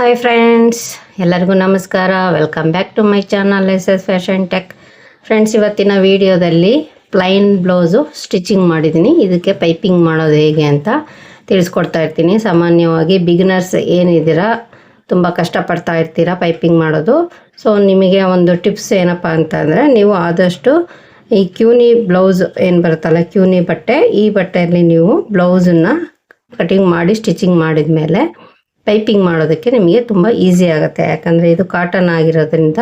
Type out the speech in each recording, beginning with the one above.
Hi friends ಎಲ್ಲರಿಗೂ ನಮಸ್ಕಾರ. Welcome back to my channel S S fashion tech friends ಇವತ್ತಿನ ವಿಡಿಯೋದಲ್ಲಿ ಪ್ಲೈನ್ ಬ್ಲೌಸು ಸ್ಟಿಚಿಂಗ್ ಮಾಡಿದ್ದೀನಿ. ಇದಕ್ಕೆ ಪೈಪಿಂಗ್ ಮಾಡೋದು ಹೇಗೆ ಅಂತ ತಿಳಿಸ್ಕೊಡ್ತಾ ಇರ್ತೀನಿ. ಸಾಮಾನ್ಯವಾಗಿ ಬಿಗಿನರ್ಸ್ ಏನಿದ್ದೀರಾ, ತುಂಬ ಕಷ್ಟಪಡ್ತಾ ಇರ್ತೀರಾ ಪೈಪಿಂಗ್ ಮಾಡೋದು. ಸೊ ನಿಮಗೆ ಒಂದು ಟಿಪ್ಸ್ ಏನಪ್ಪ ಅಂತಂದರೆ, ನೀವು ಆದಷ್ಟು ಈ ಕ್ಯೂನಿ ಬ್ಲೌಸ್ ಏನು ಬರುತ್ತಲ್ಲ, ಕ್ಯೂನಿ ಬಟ್ಟೆ, ಈ ಬಟ್ಟೆಯಲ್ಲಿ ನೀವು ಬ್ಲೌಸನ್ನು ಕಟಿಂಗ್ ಮಾಡಿ ಸ್ಟಿಚಿಂಗ್ ಮಾಡಿದ ಮೇಲೆ ಪೈಪಿಂಗ್ ಮಾಡೋದಕ್ಕೆ ನಿಮಗೆ ತುಂಬ ಈಸಿ ಆಗುತ್ತೆ. ಯಾಕಂದರೆ ಇದು ಕಾಟನ್ ಆಗಿರೋದ್ರಿಂದ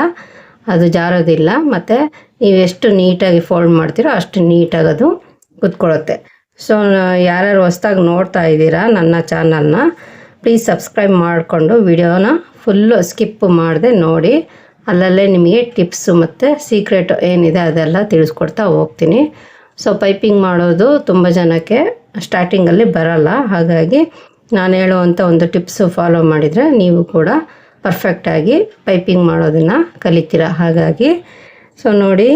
ಅದು ಜಾರೋದಿಲ್ಲ. ಮತ್ತು ನೀವು ಎಷ್ಟು ನೀಟಾಗಿ ಫೋಲ್ಡ್ ಮಾಡ್ತೀರೋ ಅಷ್ಟು ನೀಟಾಗಿ ಅದು ಕುತ್ಕೊಳ್ಳುತ್ತೆ. ಸೊ ಯಾರ್ಯಾರು ಹೊಸ್ದಾಗಿ ನೋಡ್ತಾ ಇದ್ದೀರಾ ನನ್ನ ಚಾನಲ್ನ ಪ್ಲೀಸ್ ಸಬ್ಸ್ಕ್ರೈಬ್ ಮಾಡಿಕೊಂಡು ವಿಡಿಯೋನ ಫುಲ್ಲು ಸ್ಕಿಪ್ ಮಾಡದೆ ನೋಡಿ. ಅಲ್ಲಲ್ಲೇ ನಿಮಗೆ ಟಿಪ್ಸು ಮತ್ತು ಸೀಕ್ರೆಟ್ ಏನಿದೆ ಅದೆಲ್ಲ ತಿಳಿಸ್ಕೊಡ್ತಾ ಹೋಗ್ತೀನಿ. ಸೊ ಪೈಪಿಂಗ್ ಮಾಡೋದು ತುಂಬ ಜನಕ್ಕೆ ಸ್ಟಾರ್ಟಿಂಗಲ್ಲಿ ಬರಲ್ಲ. ಹಾಗಾಗಿ ನಾನು ಹೇಳುವಂಥ ಒಂದು ಟಿಪ್ಸು ಫಾಲೋ ಮಾಡಿದರೆ ನೀವು ಕೂಡ ಪರ್ಫೆಕ್ಟಾಗಿ ಪೈಪಿಂಗ್ ಮಾಡೋದನ್ನು ಕಲಿತೀರ. ಹಾಗಾಗಿ ಸೊ ನೋಡಿ,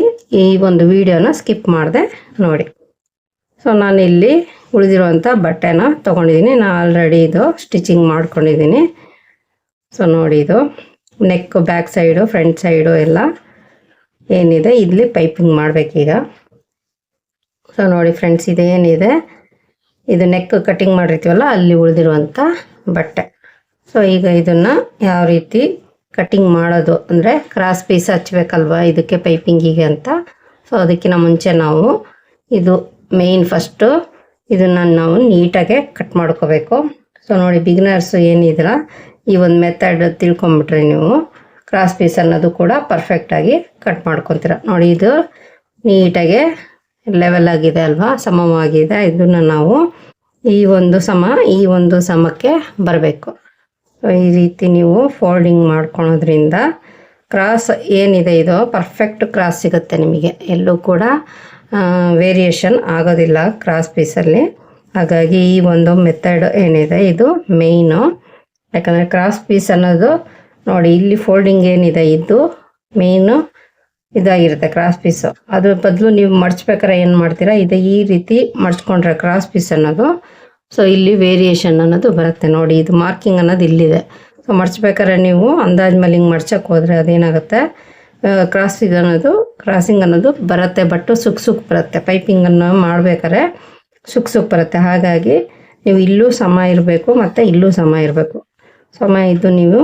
ಈ ಒಂದು ವಿಡಿಯೋನ ಸ್ಕಿಪ್ ಮಾಡಿದೆ ನೋಡಿ. ಸೊ ನಾನಿಲ್ಲಿ ಉಳಿದಿರುವಂಥ ಬಟ್ಟೆನ ತೊಗೊಂಡಿದ್ದೀನಿ. ನಾನು ಆಲ್ರೆಡಿ ಇದು ಸ್ಟಿಚಿಂಗ್ ಮಾಡ್ಕೊಂಡಿದ್ದೀನಿ. ಸೊ ನೋಡಿ ಇದು neck back side front side ಎಲ್ಲ ಏನಿದೆ, ಇಲ್ಲಿ ಪೈಪಿಂಗ್ ಮಾಡಬೇಕೀಗ. ಸೊ ನೋಡಿ ಫ್ರೆಂಡ್ಸ್ ಇದೇನಿದೆ? ಇದು ನೆಕ್ ಕಟಿಂಗ್ ಮಾಡಿರ್ತೀವಲ್ಲ, ಅಲ್ಲಿ ಉಳಿದಿರುವಂಥ ಬಟ್ಟೆ. ಸೊ ಈಗ ಇದನ್ನು ಯಾವ ರೀತಿ ಕಟಿಂಗ್ ಮಾಡೋದು ಅಂದರೆ ಕ್ರಾಸ್ ಪೀಸ್ ಹಚ್ಬೇಕಲ್ವ, ಇದಕ್ಕೆ ಪೈಪಿಂಗಿಗೆ ಅಂತ. ಸೊ ಅದಕ್ಕಿಂತ ಮುಂಚೆ ನಾವು ಇದು ಮೇಯ್ನ್ ಫಸ್ಟು ಇದನ್ನು ನಾವು ನೀಟಾಗೆ ಕಟ್ ಮಾಡ್ಕೋಬೇಕು. ಸೊ ನೋಡಿ ಬಿಗಿನರ್ಸು ಏನಿದ್ರ ಈ ಒಂದು ಮೆಥಡ್ ತಿಳ್ಕೊಂಬಿಟ್ರೆ ನೀವು ಕ್ರಾಸ್ ಪೀಸ್ ಅನ್ನೋದು ಕೂಡ ಪರ್ಫೆಕ್ಟಾಗಿ ಕಟ್ ಮಾಡ್ಕೊತೀರ. ನೋಡಿ, ಇದು ನೀಟಾಗೆ ಲೆವೆಲ್ ಆಗಿದೆ ಅಲ್ವಾ? ಸಮವಾಗಿದೆ. ಇದನ್ನು ನಾವು ಈ ಒಂದು ಸಮ, ಈ ಒಂದು ಸಮಕ್ಕೆ ಬರಬೇಕು. ಈ ರೀತಿ ನೀವು ಫೋಲ್ಡಿಂಗ್ ಮಾಡ್ಕೊಳೋದ್ರಿಂದ ಕ್ರಾಸ್ ಏನಿದೆ ಇದು? ಪರ್ಫೆಕ್ಟ್ ಕ್ರಾಸ್ ಸಿಗುತ್ತೆ ನಿಮಗೆ. ಎಲ್ಲೂ ಕೂಡ ವೇರಿಯೇಷನ್ ಆಗೋದಿಲ್ಲ ಕ್ರಾಸ್ ಪೀಸಲ್ಲಿ ಹಾಗಾಗಿ ಈ ಒಂದು ಮೆಥಡ್ ಏನಿದೆ ಇದು ಮೇಯ್ನು ಯಾಕಂದರೆ ಕ್ರಾಸ್ ಪೀಸ್ ಅನ್ನೋದು ನೋಡಿ, ಇಲ್ಲಿ ಫೋಲ್ಡಿಂಗ್ ಏನಿದೆ, ಇದು ಮೇಯ್ನು ಇದಾಗಿರುತ್ತೆ ಕ್ರಾಸ್ ಪೀಸು ಅದ್ರ ಬದಲು ನೀವು ಮಡ್ಚ್ಬೇಕಾರೆ ಏನು ಮಾಡ್ತೀರಾ? ಇದೆ ಈ ರೀತಿ ಮಡ್ಚ್ಕೊಂಡ್ರೆ ಕ್ರಾಸ್ ಪೀಸ್ ಅನ್ನೋದು. ಸೊ ಇಲ್ಲಿ ವೇರಿಯೇಷನ್ ಅನ್ನೋದು ಬರುತ್ತೆ ನೋಡಿ. ಇದು ಮಾರ್ಕಿಂಗ್ ಅನ್ನೋದು ಇಲ್ಲಿದೆ. ಸೊ ಮಡ್ಚ್ಬೇಕಾರೆ ನೀವು ಅಂದಾಜ್ ಮೇಲೆ ಹಿಂಗೆ ಮಡ್ಚಕ್ಕೆ ಹೋದರೆ ಅದೇನಾಗುತ್ತೆ? ಕ್ರಾಸಿಂಗ್ ಅನ್ನೋದು ಕ್ರಾಸಿಂಗ್ ಅನ್ನೋದು ಬರುತ್ತೆ. ಬಟ್ಟು ಸುಕ್ ಸುಕ್ ಬರುತ್ತೆ. ಪೈಪಿಂಗನ್ನು ಮಾಡ್ಬೇಕಾದ್ರೆ ಸುಕ್ ಸುಕ್ ಬರುತ್ತೆ. ಹಾಗಾಗಿ ನೀವು ಇಲ್ಲೂ ಸಮ ಇರಬೇಕು ಮತ್ತು ಇಲ್ಲೂ ಸಮ ಇರಬೇಕು. ಸಮ ಇದ್ದು ನೀವು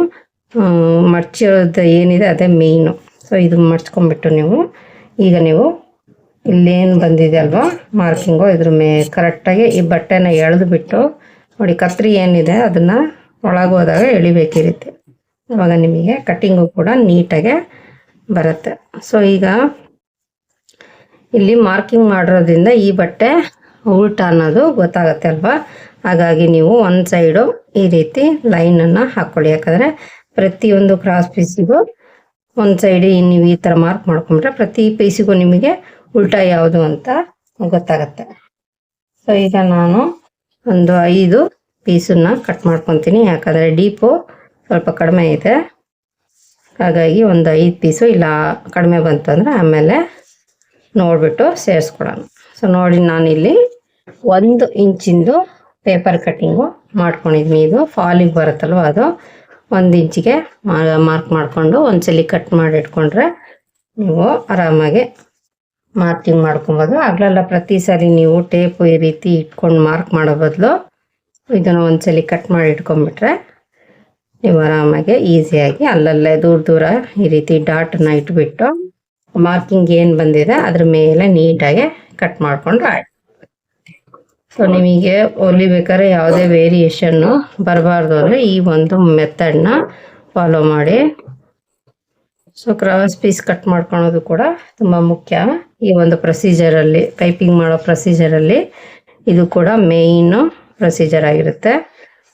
ಮಡ್ಚಿರೋದು ಏನಿದೆ ಅದೇ ಮೇಯ್ನು ಸೊ ಇದು ಮಡ್ಚ್ಕೊಂಬಿಟ್ಟು ನೀವು, ಈಗ ನೀವು ಇಲ್ಲೇನು ಬಂದಿದೆ ಅಲ್ವಾ? ಮಾರ್ಕಿಂಗು ಇದ್ರ ಮೇ ಕರೆಕ್ಟಾಗಿ ಈ ಬಟ್ಟೆನ ಎಳೆದು ಬಿಟ್ಟು ನೋಡಿ, ಕತ್ರಿ ಏನಿದೆ ಅದನ್ನು ಒಳಗೋದಾಗ ಎಳಿಬೇಕಿರುತ್ತೆ. ಅವಾಗ ನಿಮಗೆ ಕಟ್ಟಿಂಗು ಕೂಡ ನೀಟಾಗೆ ಬರುತ್ತೆ. ಸೊ ಈಗ ಇಲ್ಲಿ ಮಾರ್ಕಿಂಗ್ ಮಾಡಿರೋದ್ರಿಂದ ಈ ಬಟ್ಟೆ ಉಲ್ಟ ಅನ್ನೋದು ಗೊತ್ತಾಗುತ್ತೆ ಅಲ್ವಾ? ಹಾಗಾಗಿ ನೀವು ಒಂದು ಸೈಡು ಈ ರೀತಿ ಲೈನನ್ನು ಹಾಕ್ಕೊಳ್ಳಿ ಯಾಕಂದರೆ ಪ್ರತಿಯೊಂದು ಕ್ರಾಸ್ ಪೀಸಿಗೂ ಒಂದು ಸೈಡ್ ನೀವು ಈ ಥರ ಮಾರ್ಕ್ ಮಾಡ್ಕೊಂಡ್ರೆ ಪ್ರತಿ ಪೀಸಿಗೂ ನಿಮಗೆ ಉಲ್ಟಾ ಯಾವುದು ಅಂತ ಗೊತ್ತಾಗತ್ತೆ. ಸೊ ಈಗ ನಾನು ಒಂದು ಐದು ಪೀಸನ್ನ ಕಟ್ ಮಾಡ್ಕೊತೀನಿ. ಯಾಕಂದರೆ ಡೀಪು ಸ್ವಲ್ಪ ಕಡಿಮೆ ಇದೆ. ಹಾಗಾಗಿ ಒಂದು ಐದು ಪೀಸು ಇಲ್ಲ, ಕಡಿಮೆ ಬಂತು ಅಂದರೆ ಆಮೇಲೆ ನೋಡಿಬಿಟ್ಟು ಸೇರಿಸ್ಕೊಡೋಣ. ಸೊ ನೋಡಿ ನಾನಿಲ್ಲಿ ಒಂದು ಇಂಚಿಂದು ಪೇಪರ್ ಕಟ್ಟಿಂಗು ಮಾಡ್ಕೊಂಡಿದ್ದೀನಿ ಇದು ಫಾಲಿಗೆ ಬರುತ್ತಲ್ವ ಅದು? ಒಂದು ಇಂಚಿಗೆ ಮಾರ್ಕ್ ಮಾಡಿಕೊಂಡು ಒಂದ್ಸಲಿ ಕಟ್ ಮಾಡಿ ಇಟ್ಕೊಂಡ್ರೆ ನೀವು ಆರಾಮಾಗಿ ಮಾರ್ಕಿಂಗ್ ಮಾಡ್ಕೊಬೋದು. ಆಗಲೆಲ್ಲ ಪ್ರತಿ ಸಾರಿ ನೀವು ಟೇಪು ಈ ರೀತಿ ಇಟ್ಕೊಂಡು ಮಾರ್ಕ್ ಮಾಡೋ ಬದಲು ಇದನ್ನು ಒಂದ್ಸಲಿ ಕಟ್ ಮಾಡಿ ಇಟ್ಕೊಂಡ್ಬಿಟ್ರೆ ನೀವು ಆರಾಮಾಗಿ ಈಸಿಯಾಗಿ ಅಲ್ಲಲ್ಲೇ ದೂರ ದೂರ ಈ ರೀತಿ ಡಾಟನ್ನ ಇಟ್ಬಿಟ್ಟು ಮಾರ್ಕಿಂಗ್ ಏನು ಬಂದಿದೆ ಅದ್ರ ಮೇಲೆ ನೀಟಾಗಿ ಕಟ್ ಮಾಡಿಕೊಂಡ್ರೆ ಆಯ್ತು. ಸೊ ನಿಮಗೆ ಹೊಲಿಬೇಕಾದ್ರೆ ಯಾವುದೇ ವೇರಿಯೇಷನ್ನು ಬರಬಾರ್ದು ಅಂದರೆ ಈ ಒಂದು ಮೆಥಡ್ನ ಫಾಲೋ ಮಾಡಿ. ಸೊ ಕ್ರಾಸ್ ಪೀಸ್ ಕಟ್ ಮಾಡ್ಕೊಳೋದು ಕೂಡ ತುಂಬ ಮುಖ್ಯ. ಈ ಒಂದು ಪ್ರೊಸೀಜರಲ್ಲಿ ಪೈಪಿಂಗ್ ಮಾಡೋ ಪ್ರೊಸೀಜರಲ್ಲಿ ಇದು ಕೂಡ ಮೇಯ್ನು ಪ್ರೊಸೀಜರ್ ಆಗಿರುತ್ತೆ.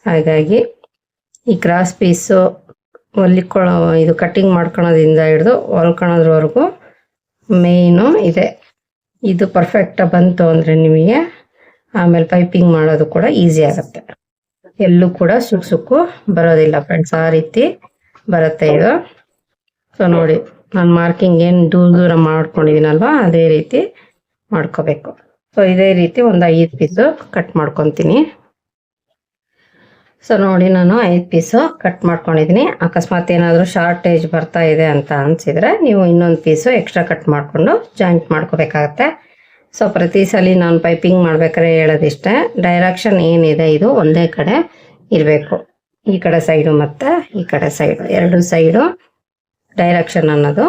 ಹಾಗಾಗಿ ಈ ಕ್ರಾಸ್ ಪೀಸು ಹೊಲಿಕೊಳ್ಳೋ, ಇದು ಕಟ್ಟಿಂಗ್ ಮಾಡ್ಕೊಳೋದ್ರಿಂದ ಹಿಡಿದು ಹೊಲ್ಕೊಳೋದ್ರವರೆಗೂ ಮೇಯ್ನು ಇದೆ. ಇದು ಪರ್ಫೆಕ್ಟಾಗಿ ಬಂತು ಅಂದರೆ ನಿಮಗೆ ಆಮೇಲೆ ಪೈಪಿಂಗ್ ಮಾಡೋದು ಕೂಡ ಈಸಿ ಆಗುತ್ತೆ. ಎಲ್ಲೂ ಕೂಡ ಸುಕ್ ಸುಕ್ಕು ಬರೋದಿಲ್ಲ ಫ್ರೆಂಡ್ಸ್ ಆ ರೀತಿ ಬರುತ್ತೆ ಇದು. ಸೊ ನೋಡಿ, ನಾನು ಮಾರ್ಕಿಂಗ್ ಏನು ದೂರ ದೂರ ಮಾಡ್ಕೊಂಡಿದ್ದೀನಲ್ವ, ಅದೇ ರೀತಿ ಮಾಡ್ಕೋಬೇಕು. ಸೊ ಇದೇ ರೀತಿ ಒಂದು ಐದು ಪೀಸು ಕಟ್ ಮಾಡ್ಕೊತೀನಿ. ಸೊ ನೋಡಿ, ನಾನು ಐದು ಪೀಸು ಕಟ್ ಮಾಡ್ಕೊಂಡಿದ್ದೀನಿ. ಅಕಸ್ಮಾತ್ ಏನಾದರೂ ಶಾರ್ಟೇಜ್ ಬರ್ತಾ ಇದೆ ಅಂತ ಅನಿಸಿದರೆ ನೀವು ಇನ್ನೊಂದು ಪೀಸು ಎಕ್ಸ್ಟ್ರಾ ಕಟ್ ಮಾಡಿಕೊಂಡು ಜಾಯಿಂಟ್ ಮಾಡ್ಕೋಬೇಕಾಗತ್ತೆ. ಸೊ ಪ್ರತಿ ಸಲ ನಾನು ಪೈಪಿಂಗ್ ಮಾಡ್ಬೇಕಾದ್ರೆ ಹೇಳೋದಿಷ್ಟೇ. ಡೈರೆಕ್ಷನ್ ಏನಿದೆ ಇದು ಒಂದೇ ಕಡೆ ಇರಬೇಕು. ಈ ಕಡೆ ಸೈಡು ಮತ್ತು ಈ ಕಡೆ ಸೈಡು ಎರಡು ಸೈಡು ಡೈರೆಕ್ಷನ್ ಅನ್ನೋದು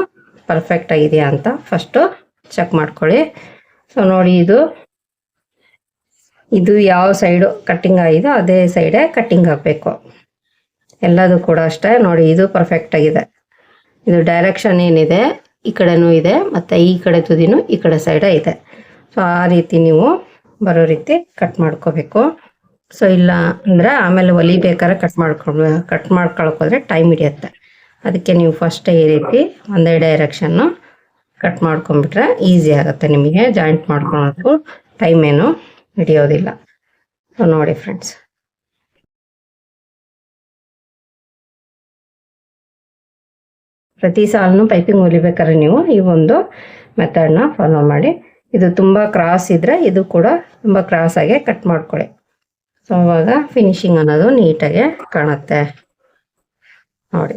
ಪರ್ಫೆಕ್ಟ್ ಆಗಿದೆಯಾ ಅಂತ ಫಸ್ಟು ಚೆಕ್ ಮಾಡ್ಕೊಳ್ಳಿ. ಸೊ ನೋಡಿ ಇದು. ಇದು ಯಾವ ಸೈಡು ಕಟ್ಟಿಂಗ್ ಆಗಿದೆ ಅದೇ ಸೈಡೇ ಕಟ್ಟಿಂಗ್ ಆಗಬೇಕು. ಎಲ್ಲದೂ ಕೂಡ ಅಷ್ಟೇ. ನೋಡಿ ಇದು ಪರ್ಫೆಕ್ಟ್ ಆಗಿದೆ. ಇದು ಡೈರೆಕ್ಷನ್ ಏನಿದೆ? ಈ ಕಡೆನೂ ಇದೆ, ಮತ್ತು ಈ ಕಡೆ ತುದಿನೂ ಈ ಕಡೆ ಸೈಡೇ ಇದೆ. ಸೊ ಆ ರೀತಿ ನೀವು ಬರೋ ರೀತಿ ಕಟ್ ಮಾಡ್ಕೋಬೇಕು. ಸೊ ಇಲ್ಲ ಅಂದರೆ ಆಮೇಲೆ ಒಲಿಬೇಕಾದ್ರೆ ಕಟ್ ಮಾಡ್ಕೊಂಡು ಕಟ್ ಮಾಡ್ಕೊಳಕೋದ್ರೆ ಟೈಮ್ ಹಿಡಿಯುತ್ತೆ. ಅದಕ್ಕೆ ನೀವು ಫಸ್ಟ್ ಈ ರೀತಿ ಒಂದೇ ಡೈರೆಕ್ಷನ್ನು ಕಟ್ ಮಾಡ್ಕೊಂಡ್ಬಿಟ್ರೆ ಈಸಿ ಆಗುತ್ತೆ ನಿಮಗೆ. ಜಾಯಿಂಟ್ ಮಾಡ್ಕೊಳೋದು ಟೈಮ್ ಏನು ಹಿಡಿಯೋದಿಲ್ಲ. ಸೊ ನೋಡಿ ಫ್ರೆಂಡ್ಸ್ ಪ್ರತಿ ಸಾಲನ್ನು ಪೈಪಿಂಗ್ ಹೊಲಿಬೇಕಾದ್ರೆ ನೀವು ಈ ಒಂದು ಮೆಥಡ್ನ ಫಾಲೋ ಮಾಡಿ. ಇದು ತುಂಬ ಕ್ರಾಸ್ ಇದ್ರೆ ಇದು ಕೂಡ ತುಂಬ ಕ್ರಾಸ್ ಆಗಿ ಕಟ್ ಮಾಡ್ಕೊಳ್ಳಿ. ಸೊ ಅವಾಗ ಫಿನಿಶಿಂಗ್ ಅನ್ನೋದು ನೀಟಾಗಿ ಕಾಣುತ್ತೆ. ನೋಡಿ.